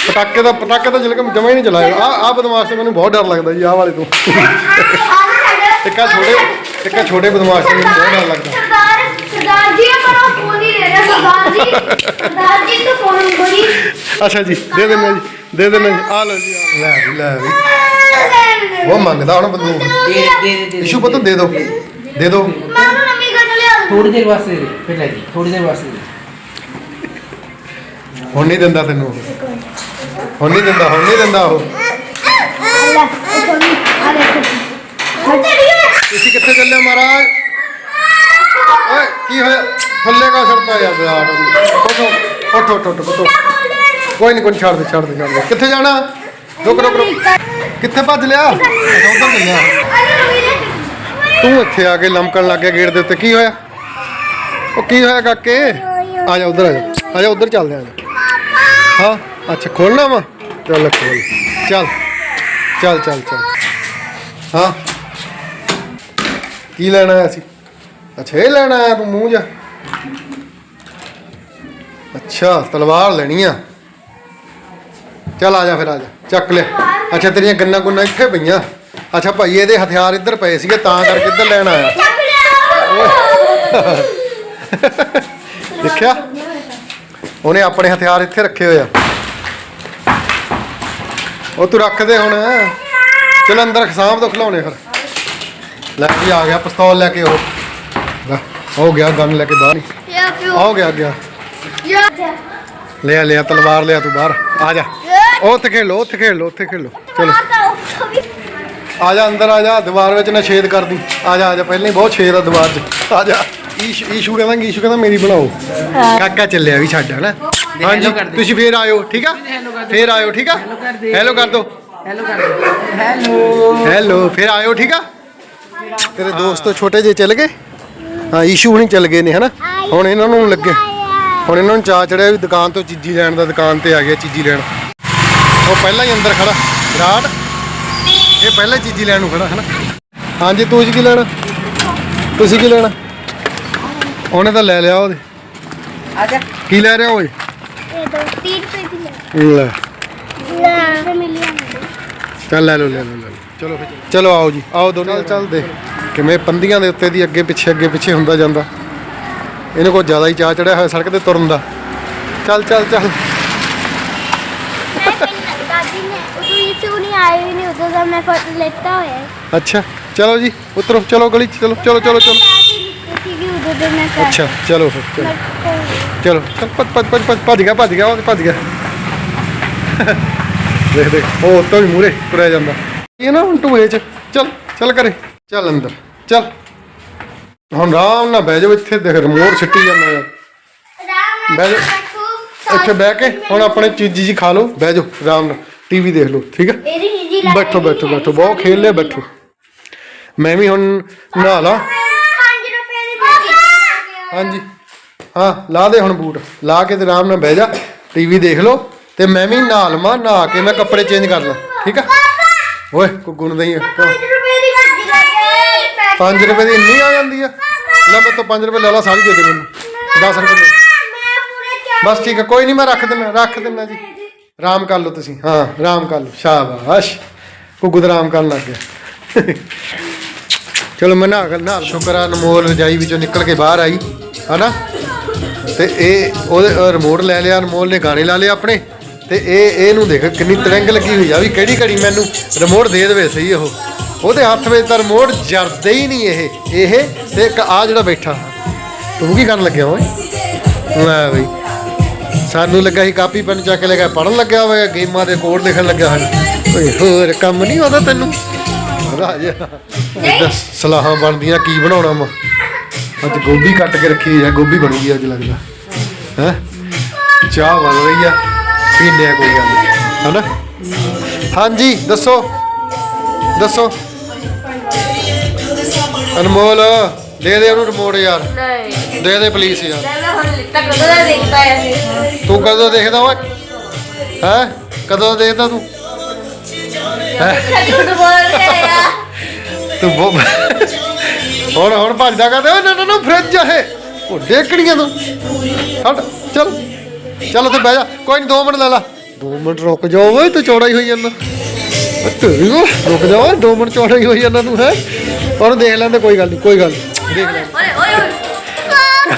Speaker 2: ਪਟਾਕੇ ਦਾ ਪਟਾਕੇ ਤਾਂ ਜਿਲਕਮ ਜਮਾ ਹੀ ਨਹੀਂ ਚਲਾਇਆ। ਆ ਆ ਬਦਮਾਸ਼ ਤੋਂ ਮੈਨੂੰ ਬਹੁਤ ਡਰ ਲੱਗਦਾ ਜੀ ਆਹ ਵਾਲੇ ਤੋਂ। ਇੱਕ ਆਹ ਛੋਟੇ ਇੱਕ ਆਹ ਛੋਟੇ ਬਦਮਾਸ਼ ਤੋਂ ਮੈਨੂੰ ਬਹੁਤ ਡਰ ਲੱਗਦਾ।
Speaker 3: ਸਰਦਾਰ ਸਰਦਾਰ ਜੀ ਆਪਣਾ ਫੋਨ ਨਹੀਂ ਲੈ ਰਿਹਾ ਸਰਦਾਰ ਜੀ। ਸਰਦਾਰ ਜੀ ਤੋਂ ਫੋਨ ਬੜੀ
Speaker 2: ਅੱਛਾ ਜੀ ਦੇ ਦਿੰਦੇ ਜੀ। ਦੇ ਜੀ ਆ ਲਓ ਜੀ ਆਹ ਲੈ ਵੀ ਲੈ ਵੀ। ਉਹ ਮੰਗਦਾ ਹੁਣ ਬੰਦੂਕ
Speaker 7: ਦੇ ਦੇ ਦੇ
Speaker 2: ਇਸ਼ੂ ਪਤਾ ਦੇ ਦੇ।
Speaker 3: ਲਿਆ ਦੂੰ।
Speaker 7: ਥੋੜੀ ਦੇਰ ਵਾਸਤੇ ਦੇ ਫਿਰ ਲੈ ਜੀ ਥੋੜੀ ਦੇਰ ਵਾਸਤੇ ਦੇ
Speaker 2: ਹੁਣ ਨਹੀਂ ਦਿੰਦਾ ਤੈਨੂੰ। ਉਹ। ਹੁਣ ਨਹੀਂ ਦਿੰਦਾ ਹੁਣ ਨਹੀਂ ਦਿੰਦਾ ਉਹ।
Speaker 3: ਲੈ ਆ
Speaker 2: ਤੁਸੀਂ ਕਿੱਥੇ ਚੱਲੇ ਮਹਾਰਾਜ? ਓਏ ਕੀ ਹੋਇਆ? ਥੱਲੇ ਕਾ ਛੜਤਾ ਯਾਰ ਉੱਠੋ ਉੱਠੋ ਉੱਠੋ ਉੱਠੋ। ਕੋਈ ਨਹੀਂ ਕੋਈ ਨੀ, ਛੱਡ ਦੇ ਛੱਡ ਦੇ ਛੱਡ ਦੇ। ਕਿੱਥੇ ਜਾਣਾ? ਰੁਕ ਰੁਕ ਰੁਕ। ਕਿੱਥੇ ਭੱਜ ਲਿਆ? ਅੱਛਾ, ਉੱਧਰ ਚੱਲਿਆ ਤੂੰ ਇੱਥੇ ਆ ਕੇ ਲਮਕਣ ਲੱਗ ਗਿਆ ਗੇਟ ਦੇ ਉੱਤੇ। ਕੀ ਹੋਇਆ? ਉਹ ਕੀ ਹੋਇਆ ਕਾਕੇ? ਆ ਜਾ ਉਧਰ ਆ ਜਾ। ਆ ਜਾ ਉਧਰ ਚੱਲਦੇ ਆ ਜਾ। ਹਾਂ? ਅੱਛਾ ਖੋਲਣਾ ਵਾ? ਚੱਲ ਖੋਲ ਚੱਲ ਚੱਲ ਚੱਲ ਚੱਲ। ਹਾਂ? ਕੀ ਲੈਣਾ ਆਇਆ ਸੀ? ਅੱਛਾ ਇਹ ਲੈਣਾ ਆਇਆ ਤੂੰ ਮੂੰਹ ਜਾ ਅੱਛਾ ਤਲਵਾਰ ਲੈਣੀ ਆ। ਚੱਲ ਆ ਜਾ ਫਿਰ ਆ ਜਾ। ਚੱਕ ਲੈ। ਅੱਛਾ ਤੇਰੀਆਂ ਗੰਨਾ ਗੁੰਨਾ ਇੱਥੇ ਪਈਆਂ। ਅੱਛਾ ਭਾਈ ਇਹਦੇ ਹਥਿਆਰ ਇੱਧਰ ਪਏ ਸੀਗੇ ਤਾਂ ਕਰਕੇ ਇੱਧਰ ਲੈਣ ਆਇਆ। *laughs* ਦੇਖਿਆ? ਉਹਨੇ ਆਪਣੇ ਹਥਿਆਰ ਇੱਥੇ ਰੱਖੇ ਹੋਏ ਆ। ਉਹ ਤੂੰ ਰੱਖ ਦੇ ਹੁਣ। ਚਲ ਅੰਦਰ ਸਾਹਮ ਤੋਂ ਖਿਲਾਉਣੇ ਫਿਰ। ਲੈ ਵੀ ਆ ਗਿਆ ਪਿਸਤੌਲ ਲੈ ਕੇ ਉਹ। ਹੋ ਗਿਆ ਗਨ ਲੈ ਕੇ ਬਾਹਰ
Speaker 3: ਯਾ ਪਿਓ।
Speaker 2: ਆ ਗਿਆ ਗਿਆ ਲਿਆ ਲਿਆ ਤਲਵਾਰ ਲਿਆ ਤੂੰ ਬਾਹਰ। ਆ ਜਾ। ਉਹ ਉੱਥੇ ਖੇਲੋ ਉੱਥੇ ਖੇਲੋ ਉੱਥੇ ਖੇਲੋ। ਚਲੋ। ਆ ਜਾ ਅੰਦਰ ਆ ਜਾ। ਦੀਵਾਰ ਵਿੱਚ ਨਾ ਛੇਦ ਕਰ ਦੀ। ਆ ਜਾ ਆ ਜਾ। ਪਹਿਲਾਂ ਹੀ ਬਹੁਤ ਛੇਦ ਆ ਦੀਵਾਰ 'ਚ। ਆ ਜਾ। ਈਸ਼ ਈਸ਼ੂ ਕਹਿੰਦਾ ਈਸ਼ੂ ਕਹਿੰਦਾ ਮੇਰੀ ਬਣਾਓ। ਕਾਕਾ ਚੱਲਿਆ ਵੀ ਛੱਡ ਹਨਾ? ਹਾਂਜੀ ਤੁਸੀਂ ਫੇਰ ਆਇਓ ਠੀਕ ਆ? ਫੇਰ ਆਇਓ ਠੀਕ ਆ? ਹੈਲੋ ਕਰ ਦੋ
Speaker 7: ਹੈਲੋ ਕਰ ਦੇ ਹੈਲੋ
Speaker 2: ਹੈਲੋ ਫਿਰ ਆਇਓ ਠੀਕ ਆ? ਤੇਰੇ ਦੋਸਤ ਛੋਟੇ ਜਿਹੇ ਚੱਲ ਗਏ? ਹਾਂ ਈਸ਼ੂ ਹੁਣੀ ਚੱਲ ਗਏ ਨੇ ਹਨਾ? ਹੁਣ ਇਹਨਾਂ ਨੂੰ ਲੱਗੇ। ਹੁਣ ਇਹਨਾਂ ਨੂੰ ਚਾਹ ਚੜਿਆ ਵੀ ਦੁਕਾਨ ਤੋਂ ਚੀਜ਼ੀ ਲੈਣ ਦਾ ਦੁਕਾਨ ਤੇ ਆ ਗਿਆ ਚੀਜ਼ੀ ਲੈਣ। ਉਹ ਪਹਿਲਾਂ ਹੀ ਅੰਦਰ ਖੜਾ। ਵਿਰਾਟ ਇਹ ਪਹਿਲਾਂ ਹੀ ਚੀਜ਼ੀ ਲੈਣ ਨੂੰ ਖੜਾ ਹਨਾ? ਹਾਂਜੀ ਤੂੰ ਜੀ ਕੀ ਲੈਣਾ? ਤੁਸੀਂ ਕੀ ਲੈਣਾ? ਉਹਨੇ ਤਾਂ ਲੈ ਲਿਆ ਉਹਦੇ।
Speaker 7: ਆ ਜਾ।
Speaker 2: ਕੀ ਲੈ ਰਿਹਾ ਓਏ?
Speaker 3: ਇਹ ਦੋ 30 ਰੁਪਏ ਦੀ ਲੈ।
Speaker 2: ਲੈ।
Speaker 3: ਲੈ।
Speaker 2: ਚੱਲ ਲੈ ਲਓ ਲੈ ਲਓ ਲੈ ਲਓ। ਚਲੋ ਫਿਰ। ਚਲੋ ਆਓ ਜੀ ਆਓ ਦੋਨੇ ਚੱਲਦੇ ਕਿਵੇਂ ਪੰਦੀਆਂ ਦੇ ਉੱਤੇ ਦੀ ਅੱਗੇ ਪਿੱਛੇ ਅੱਗੇ ਪਿੱਛੇ ਹੁੰਦਾ ਜਾਂਦਾ। ਇਹਨੂੰ ਕੋਈ ਜ਼ਿਆਦਾ ਹੀ ਚਾਹ ਚੜਿਆ ਹੋਇਆ ਸੜਕ ਤੇ ਤੁਰਨ ਦਾ। ਚੱਲ ਚੱਲ ਚੱਲ।
Speaker 3: ਨੇ ਉਦੋਂ ਇਹ ਚੂ ਨਹੀਂ ਆਏ ਵੀ ਨਹੀਂ ਉਦੋਂ ਦਾ ਮੈਂ ਫੋਟੋ ਲੈਤਾ ਹੋਇਆ। ਹੈ
Speaker 2: ਅੱਛਾ ਚਲੋ ਜੀ ਉਤਰੋ ਚਲੋ ਗਲੀ 'ਚ ਚਲੋ ਚਲੋ ਚਲੋ ਚਲੋ।
Speaker 3: ਸੀਗੀ ਉਦੋਂ ਦੇ ਮੈਂ ਕਰ
Speaker 2: ਅੱਛਾ ਚਲੋ ਫਿਰ ਚਲੋ। ਚਲੋ ਚੱਲ ਭੱਜ ਭੱਜ ਭੱਜ ਭੱਜ ਗਿਆ ਭੱਜ ਗਿਆ ਉਹ ਭੱਜ ਗਿਆ। ਦੇਖ ਦੇਖ ਉਹ ਉੱਤੋਂ ਵੀ ਮੂਰੇ ਤੁਰਿਆ ਜਾਂਦਾ। ਇਹ ਨਾ ਹੁਣ ਟੂਏ 'ਚ ਚੱਲ ਚੱਲ ਕਰੇ। ਚੱਲ ਅੰਦਰ ਚੱਲ। ਹੁਣ ਆਰਾਮ ਨਾਲ ਬਹਿ ਜਾਓ ਇੱਥੇ ਦੇਖ ਰਿਮੋਟ ਛਿੱਟੀ ਜਾਂਦਾ
Speaker 3: ਆਰਾਮ
Speaker 2: ਬਹਿ
Speaker 3: ਨਾਲ
Speaker 2: ਜਾ।
Speaker 3: ਬੈਠੋ
Speaker 2: ਇੱਥੇ ਬਹਿ ਕੇ ਹੁਣ ਆਪਣੇ ਚੀਜ਼ੀ ਜੀ ਖਾ ਲਓ ਬਹਿ ਜਾਓ ਆਰਾਮ ਨਾਲ। ਟੀਵੀ ਦੇਖ ਲਓ ਠੀਕ ਹੈ ਬੈਠੋ ਬੈਠੋ ਬੈਠੋ ਬਹੁਤ ਖੇਲ ਲਿਆ ਬੈਠੋ। ਮੈਂ ਵੀ ਹੁਣ ਨਹਾ ਲਾ।
Speaker 3: 5 ਰੁਪਏ ਦੀ ਬਚੀ
Speaker 2: ਹਾਂਜੀ। ਹਾਂ ਲਾ ਦੇ ਹੁਣ ਬੂਟ। ਲਾ ਕੇ ਤੇ ਆਰਾਮ ਨਾਲ ਬਹਿ ਜਾ। ਟੀਵੀ ਦੇਖ ਲਓ ਤੇ ਮੈਂ ਵੀ ਨਹਾ ਲਵਾਂ ਨਹਾ ਕੇ ਮੈਂ ਕੱਪੜੇ ਚੇਂਜ ਕਰ ਲਾਂ ਠੀਕ ਆ? ਓਏ ਗੁੱਗੂ ਨੂੰ ਦਈ
Speaker 3: 5 ਰੁਪਏ ਦੀ ਬਚੀ ਲੱਗੇ
Speaker 2: 5 ਰੁਪਏ ਦੀ ਇੰਨੀ ਆ ਜਾਂਦੀ ਆ। ਲੈ ਮੈਂ ਤੋਂ 5 ਰੁਪਏ ਲੈ ਲਾ ਸਾਰੀ ਦੇ ਦੇ ਮੈਨੂੰ। 10 ਰੁਪਏ ਬਸ ਠੀਕ ਹੈ ਕੋਈ ਨਹੀਂ ਮੈਂ ਰੱਖ ਦਿੰਦਾ ਰੱਖ ਦਿੰਦਾ ਜੀ। ਆਰਾਮ ਕਰ ਲਓ ਤੁਸੀਂ। ਹਾਂ ਆਰਾਮ ਕਰ ਲਓ। ਸ਼ਾਬਾਸ਼। ਗੁੱਗੂ ਦਾ ਆਰਾਮ ਕਰਨ ਲੱਗ ਗਿਆ। ਚਲੋ ਮੈਂ ਨਾ ਨਾ ਸ਼ੁਕਰ ਅਨਮੋਲ ਰਜਾਈ ਵਿੱਚੋਂ ਨਿਕਲ ਕੇ ਬਾਹਰ ਆਈ, ਹਨਾ? ਤੇ ਇਹ ਉਹਦੇ ਰਿਮੋਟ ਲੈ ਲਿਆ, ਅਨਮੋਲ ਨੇ ਗਾਣੇ ਲਾ ਲਏ ਆਪਣੇ। ਤੇ ਇਹ, ਇਹਨੂੰ ਦੇਖ, ਕਿੰਨੀ ਤਰੰਗ ਲੱਗੀ ਹੋਈ ਆ। ਵੀ ਕਿਹੜੀ ਘੜੀ ਮੈਨੂੰ ਰਿਮੋਟ ਦੇ ਦੇਵੇ ਸਹੀ ਉਹ। ਉਹਦੇ ਹੱਥ ਵਿੱਚ ਤਾਂ ਰਿਮੋਟ ਜਰਦੇ ਹੀ ਨਹੀਂ ਇਹ। ਇਹ ਤੇ ਇੱਕ ਆ ਜਿਹੜਾ ਬੈਠਾ। ਤੂੰ ਕੀ ਕਰਨ ਲੱਗਿਆ ਓਏ? ਲੈ ਬਈ। ਸਾਨੂੰ ਲੱਗਾ ਸੀ ਕਾਪੀ ਪੈਨ ਚੱਕ ਲੈ ਕੇ ਪੜਨ ਲੱਗਿਆ ਹੋਇਆ ਗੇਮਾਂ ਦੇ ਕੋਡ ਲਿਖਣ ਲੱਗਿਆ ਹੋਇਆ। ਓਏ ਹੋਰ ਕੰਮ ਨਹੀਂ ਆਉਂਦਾ ਤੈਨੂੰ? ਰਾਜ ਇਦਾਂ ਸਲਾਹਾਂ ਬਣਦੀਆਂ ਕੀ ਬਣਾਉਣਾ ਵਾ? ਅੱਜ ਗੋਭੀ ਕੱਟ ਕੇ ਰੱਖੀ ਹੈ ਗੋਭੀ ਬਣੂਗੀ ਅੱਜ ਲੱਗਦਾ। ਹੈ? ਚਾਹ ਬਣ ਰਹੀ ਆ ਪੀਨੇ ਆ ਕੋਈ ਗੱਲ ਨਹੀਂ। ਹਨਾ? ਹਾਂਜੀ ਦੱਸੋ। ਦੱਸੋ। ਅਨਮੋਲ ਦੇ ਦੇ ਉਹਨੂੰ ਰਿਮੋਟ ਯਾਰ।
Speaker 6: नहीं
Speaker 2: ਦੇ ਦੇ ਪੁਲਿਸ ਯਾਰ। ਤੂੰ ਕਦੋਂ ਦੇਖਦਾ ਵਾ ਹੈ? ਕਦੋਂ ਦੇਖਦਾ ਤੂੰ? ਤੂੰ ਬੋ ਹੁਣ ਹੁਣ ਭੱਜਦਾ ਕਰਦਾ ਨਾ ਨਾ ਨਾ, ਫ੍ਰਿਜ ਹੈ ਉਹ ਡੇਕੜੀਆਂ ਤੋਂ। ਹਟ, ਚਲ। ਚਲ ਉੱਥੇ ਬਹਿ ਜਾ। ਕੋਈ ਨਹੀਂ 2 ਮਿੰਟ ਲੈ ਲਾ। 2 ਮਿੰਟ ਰੁਕ ਜਾ ਓਏ, ਤੂੰ ਚੌੜਾ ਹੀ ਹੋਈ ਜਾਂਦਾ। ਤੇਰੀ ਰੁਕ ਜਾ ਓਏ 2 ਮਿੰਟ ਚੌੜਾ ਹੀ ਹੋਈ ਜਾਂਦਾ ਤੂੰ, ਹੈ? ਪਰ ਦੇਖ ਲੈਂਦੇ, ਕੋਈ ਗੱਲ ਨਹੀਂ ਕੋਈ ਗੱਲ ਦੇਖ ਲੈ।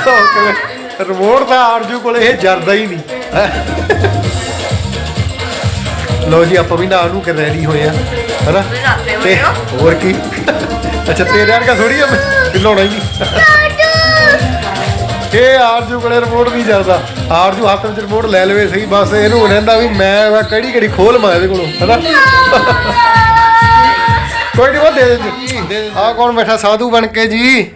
Speaker 6: ਓਕੇ
Speaker 2: ਰਿਮੋਟ ਦਾ ਆਰਜੂ ਕੋਲੇ ਇਹ ਜਰਦਾ ਹੀ ਨਹੀਂ। ਲੋ ਜੀ ਆਪਾਂ ਵੀ ਨਾ ਨੂੰ ਕੇ ਰੈਡੀ ਹੋਏ ਆ ਹਨਾ? ਤੇ ਹੋਰ ਕੀ? ਅੱਛਾ ਤੇਰੇ ਵਰਗਾ ਥੋੜੀ ਆ ਹਿਲਾਉਣਾ ਹੀ। ਨਹੀਂ ਇਹ ਆਰਜੂ ਕੋਲੇ ਰਿਮੋਟ ਨਹੀਂ ਜਰਦਾ। ਆਰਜੂ ਹੱਥ ਵਿੱਚ ਰਿਮੋਟ ਲੈ ਲਵੇ ਸਹੀ ਬਸ ਇਹਨੂੰ ਰਹਿੰਦਾ ਵੀ ਮੈਂ ਵਾ ਕਿਹੜੀ ਕਿਹੜੀ ਖੋਲ ਮਾਰ ਇਹਦੇ ਕੋਲੋਂ ਹਨਾ? ਕੋਈ ਨਹੀਂ ਉਹ ਦੇ ਦੇ ਆ ਕੌਣ ਬੈਠਾ? ਸਾਧੂ ਬਣ ਕੇ ਜੀ।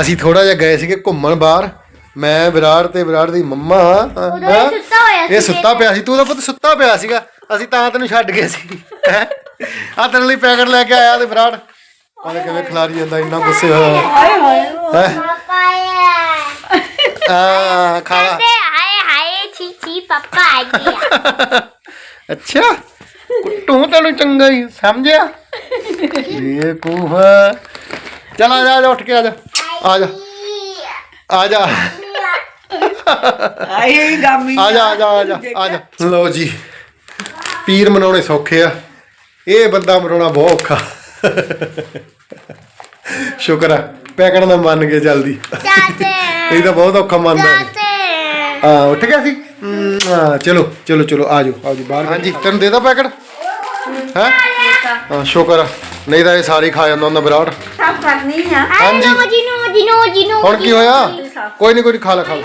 Speaker 2: ਅਸੀਂ ਥੋੜਾ ਜਿਹਾ ਗਏ ਸੀਗੇ ਘੁੰਮਣ ਬਾਹਰ। ਮੈਂ ਵਿਰਾਟ ਤੇ ਵਿਰਾਟ ਦੀ ਮੰਮਾ ਹਾਂ।
Speaker 3: ਉਦੋਂ ਇਹ ਸੁੱਤਾ ਹੋਇਆ
Speaker 2: ਇਹ
Speaker 3: ਸੀ
Speaker 2: ਸੁੱਤਾ ਪਿਆ ਸੀ ਤੂੰ ਤਾਂ ਪੁੱਤ ਸੁੱਤਾ ਪਿਆ ਸੀਗਾ। ਅਸੀਂ ਤਾਂ ਤੈਨੂੰ ਛੱਡ ਗਏ ਸੀ। ਆ ਤੇਰੇ ਲਈ ਪੈਕਟ ਲੈ ਕੇ ਆਇਆ ਤੇ ਵਿਰਾਟ ਉਹਨੇ ਕਿਵੇਂ ਖਿਲਾਰੀ ਜਾਂਦਾ ਇੰਨਾ ਗੁੱਸੇ ਹੋਇਆ। ਹੈ?
Speaker 3: ਪਾਪਾ ਹੈ
Speaker 2: ਆ। ਖਾਲਾ
Speaker 3: ਤੇ ਹਾਏ ਹਾਏ ਛੀ ਛੀ ਪਾਪਾ ਆ ਗਿਆ *laughs*
Speaker 2: ਅੱਛਾ। ਕੁੱਟੂ ਤੈਨੂੰ ਚੰਗਾ ਹੀ ਸਮਝਿਆ? ਇਹ ਕੂਹ ਚਲ ਆ ਜਾ, ਉੱਠ ਕੇ ਆ ਜਾ। ਆ ਜਾ। ਆ ਜਾ।
Speaker 7: ਆਈ ਗਾਮੀ
Speaker 2: ਆ ਜਾ ਆ ਜਾ ਆ ਜਾ ਆ ਜਾ। ਲਓ ਜੀ ਪੀਰ ਮਨਾਉਣੇ ਸੌਖੇ ਆ। ਇਹ ਬੰਦਾ ਮਨਾਉਣਾ ਬਹੁਤ ਔਖਾ। ਸ਼ੁਕਰ ਆ ਪੈਕਟ ਦਾ ਮੰਨ ਕੇ ਜਲਦੀ।
Speaker 3: ਚਾਚੇ
Speaker 2: ਇਹ ਤਾਂ ਬਹੁਤ ਔਖਾ ਮੰਨਦਾ ਹਾਂ ਉੱਠ ਗਿਆ ਸੀ? ਹਾਂ ਚਲੋ ਚਲੋ ਚਲੋ ਆ ਜਾਓ ਆ ਜਾਓ ਬਾਹਰ ਹਾਂਜੀ। ਤੈਨੂੰ ਦੇਦਾ ਪੈਕਟ ਹੈ? ਹਾਂ ਸ਼ੁਕਰ ਆ। ਨਹੀਂ ਤਾਂ ਇਹ ਸਾਰੇ ਖਾ ਜਾਂਦਾ ਹੁੰਦਾ ਵਿਰਾਟ
Speaker 7: ਸਾਫ਼ ਕਰਨੀ ਆ।
Speaker 2: ਹਾਂਜੀ।
Speaker 3: ਨੋ ਜੀ ਨੋ ਜੀ ਨੋ ਜੀ ਨੋ
Speaker 2: ਹੁਣ ਕੀ ਹੋਇਆ ਕੋਈ ਨਹੀਂ ਕੋਈ ਨੀ, ਖਾ ਲੈ ਖਾ ਲੈ।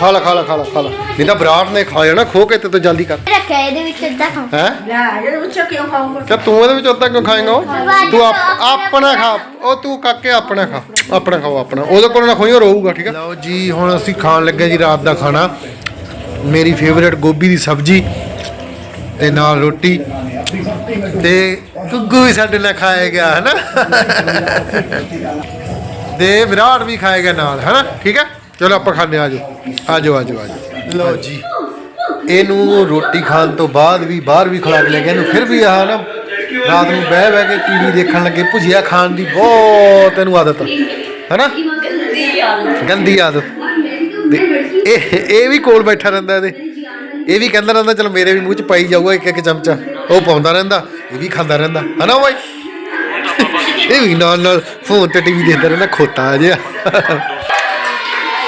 Speaker 2: ਖਾ ਲੈ ਖਾ ਲੈ ਖਾ ਲੈ ਖਾ ਲੈ। ਨਹੀਂ ਤਾਂ ਵਿਰਾਟ ਨੇ ਖਾ ਜਾਣਾ ਖੋ ਕੇ ਤੇ ਤੂੰ ਜਲਦੀ ਕਰ।
Speaker 3: ਰੱਖਿਆ ਇਹਦੇ ਵਿੱਚ ਅੱਧਾ ਖਾਂ।
Speaker 2: ਹੈ?
Speaker 7: ਲੈ ਇਹ ਉੱਚਾ ਕਿਉਂ ਖਾਉਂਗਾ
Speaker 2: ਕਿ ਤੂੰ ਇਹਦੇ ਵਿੱਚ ਉਦਾਂ ਕਿਉਂ ਖਾਏਂਗਾ ਉਹ? ਤੂੰ ਆਪ- ਆਪਣਾ ਖਾ। ਉਹ ਤੂੰ ਕਾਕੇ ਆਪਣਾ ਖਾ। ਆਪਣਾ ਖਾਓ ਆਪਣਾ। ਉਹਦੇ ਕੋਲ ਨਾ ਖੋਈਓ ਰਹੂਗਾ ਠੀਕ ਹੈ ਲਓ ਜੀ ਹੁਣ ਅਸੀਂ ਖਾਣ ਲੱਗੇ ਜੀ ਰਾਤ ਦਾ ਖਾਣਾ। ਮੇਰੀ ਫੇਵਰੇਟ ਗੋਭੀ ਦੀ ਸਬਜ਼ੀ ਤੇ ਨਾਲ ਰੋਟੀ। ਤੇ ਗੁੱਗੂ ਵੀ ਸਾਡੇ ਨਾਲ ਖਾਏਗਾ ਹੈਨਾ? ਤੇ ਵਿਰਾਟ ਵੀ ਖਾਏਗਾ ਨਾਲ, ਹੈਨਾ? ਠੀਕ ਹੈ? ਚਲੋ ਆਪਾਂ ਖਾਣੇ ਆ ਜਾਓ ਆ ਜਾਓ ਆ ਜਾਓ ਆ ਜਾਓ ਲਓ ਜੀ। ਇਹਨੂੰ ਰੋਟੀ ਖਾਣ ਤੋਂ ਬਾਅਦ ਵੀ, ਬਾਹਰ ਵੀ ਖਿਲਾ ਕੇ ਲੈ ਗਿਆ ਇਹਨੂੰ ਫਿਰ ਵੀ ਆਹ ਨਾ ਰਾਤ ਨੂੰ ਬਹਿ ਬਹਿ ਕੇ ਟੀਵੀ ਦੇਖਣ ਲੱਗੇ, ਭੁਜੀਆ ਖਾਣ ਦੀ ਬਹੁਤ ਇਹਨੂੰ ਆਦਤ ਹੈਨਾ? ਗੰਦੀ ਆਦਤ। ਤੇ ਇਹ ਇਹ ਵੀ ਕੋਲ ਬੈਠਾ ਰਹਿੰਦਾ ਇਹਦੇ। ਇਹ ਵੀ ਕਹਿੰਦਾ ਰਹਿੰਦਾ, ਚਲ ਮੇਰੇ ਵੀ ਮੂੰਹ ਚ ਪਾਈ ਜਾਊਗਾ ਇੱਕ ਇੱਕ ਚਮਚਾ। ਉਹ ਪਾਉਂਦਾ ਰਹਿੰਦਾ, ਇਹ ਵੀ ਖਾਂਦਾ ਰਹਿੰਦਾ। ਹਨਾ ਓਏ ਇਹ ਵੀ ਨਾਲ ਨਾਲ ਫੋਨ ਤੇ ਟੀਵੀ ਦੇਖਦਾ ਰਹਿੰਦਾ, ਖੋਤਾ ਜਿਹਾ।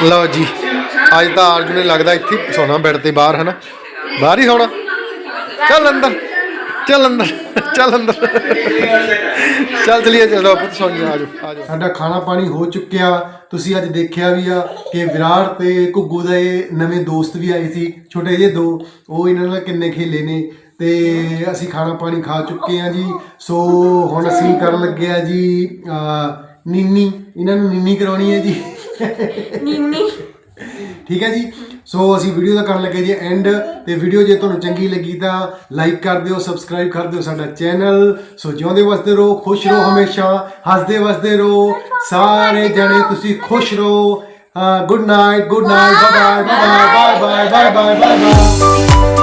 Speaker 2: ਲਓ ਜੀ, ਅੱਜ ਤਾਂ ਅਰਜੁਨ ਨੇ ਲੱਗਦਾ ਇੱਥੇ ਸੌਣਾ ਬੈੱਡ ਤੇ ਬਾਹਰ, ਹਨਾ? ਬਾਹਰ ਹੀ ਸੌਣਾ? ਚੱਲ ਅੰਦਰ ਚੱਲ ਅੰਦਰ ਚੱਲ ਅੰਦਰ। ਚੱਲ ਚਲੀਏ, ਚਲੋ ਪੁੱਤ ਸੌਂ ਜਾ ਆਜੋ ਆਜੋ ਸਾਡਾ ਖਾਣਾ ਪਾਣੀ ਹੋ ਚੁੱਕਿਆ, ਤੁਸੀਂ ਅੱਜ ਦੇਖਿਆ ਵੀ ਆ ਕਿ ਵਿਰਾਟ ਤੇ ਘੁੱਗੂ ਦੇ ਨਵੇਂ ਦੋਸਤ ਵੀ ਆਏ ਸੀ, ਛੋਟੇ ਜਿਹੇ ਦੋ, ਉਹ ਇਹਨਾਂ ਨਾਲ ਕਿੰਨੇ ਖੇਲੇ ਨੇ। ਤੇ ਅਸੀਂ ਖਾਣਾ ਪਾਣੀ ਖਾ ਚੁੱਕੇ ਆ ਜੀ। ਸੋ ਹੁਣ ਅਸੀਂ ਕਰਨ ਲੱਗੇ ਆ ਜੀ ਨੀਨੀ। ਇਹਨਾਂ ਨੂੰ ਨਿੰਨੀ ਕਰਾਉਣੀ ਹੈ ਜੀ। ਨੀਨੀ। ਠੀਕ ਹੈ ਜੀ। ਸੋ ਅਸੀਂ ਵੀਡੀਓ ਦਾ ਕਰਨ ਲੱਗੇ ਜੀ ਐਂਡ ਤੇ ਵੀਡੀਓ ਜੇ ਤੁਹਾਨੂੰ ਚੰਗੀ ਲੱਗੀ ਤਾਂ ਲਾਈਕ ਕਰ ਦਿਓ ਸਬਸਕ੍ਰਾਈਬ ਕਰ ਦਿਓ ਸਾਡਾ ਚੈਨਲ ਸੋ ਜਿਉਂਦੇ ਵਸਦੇ ਰਹੋ ਖੁਸ਼ ਰਹੋ ਹਮੇਸ਼ਾ ਹੱਸਦੇ ਵਸਦੇ ਰਹੋ। ਸਾਰੇ ਜਣੇ ਤੁਸੀਂ ਖੁਸ਼ ਰਹੋ। Good night good night bye bye bye bye bye bye bye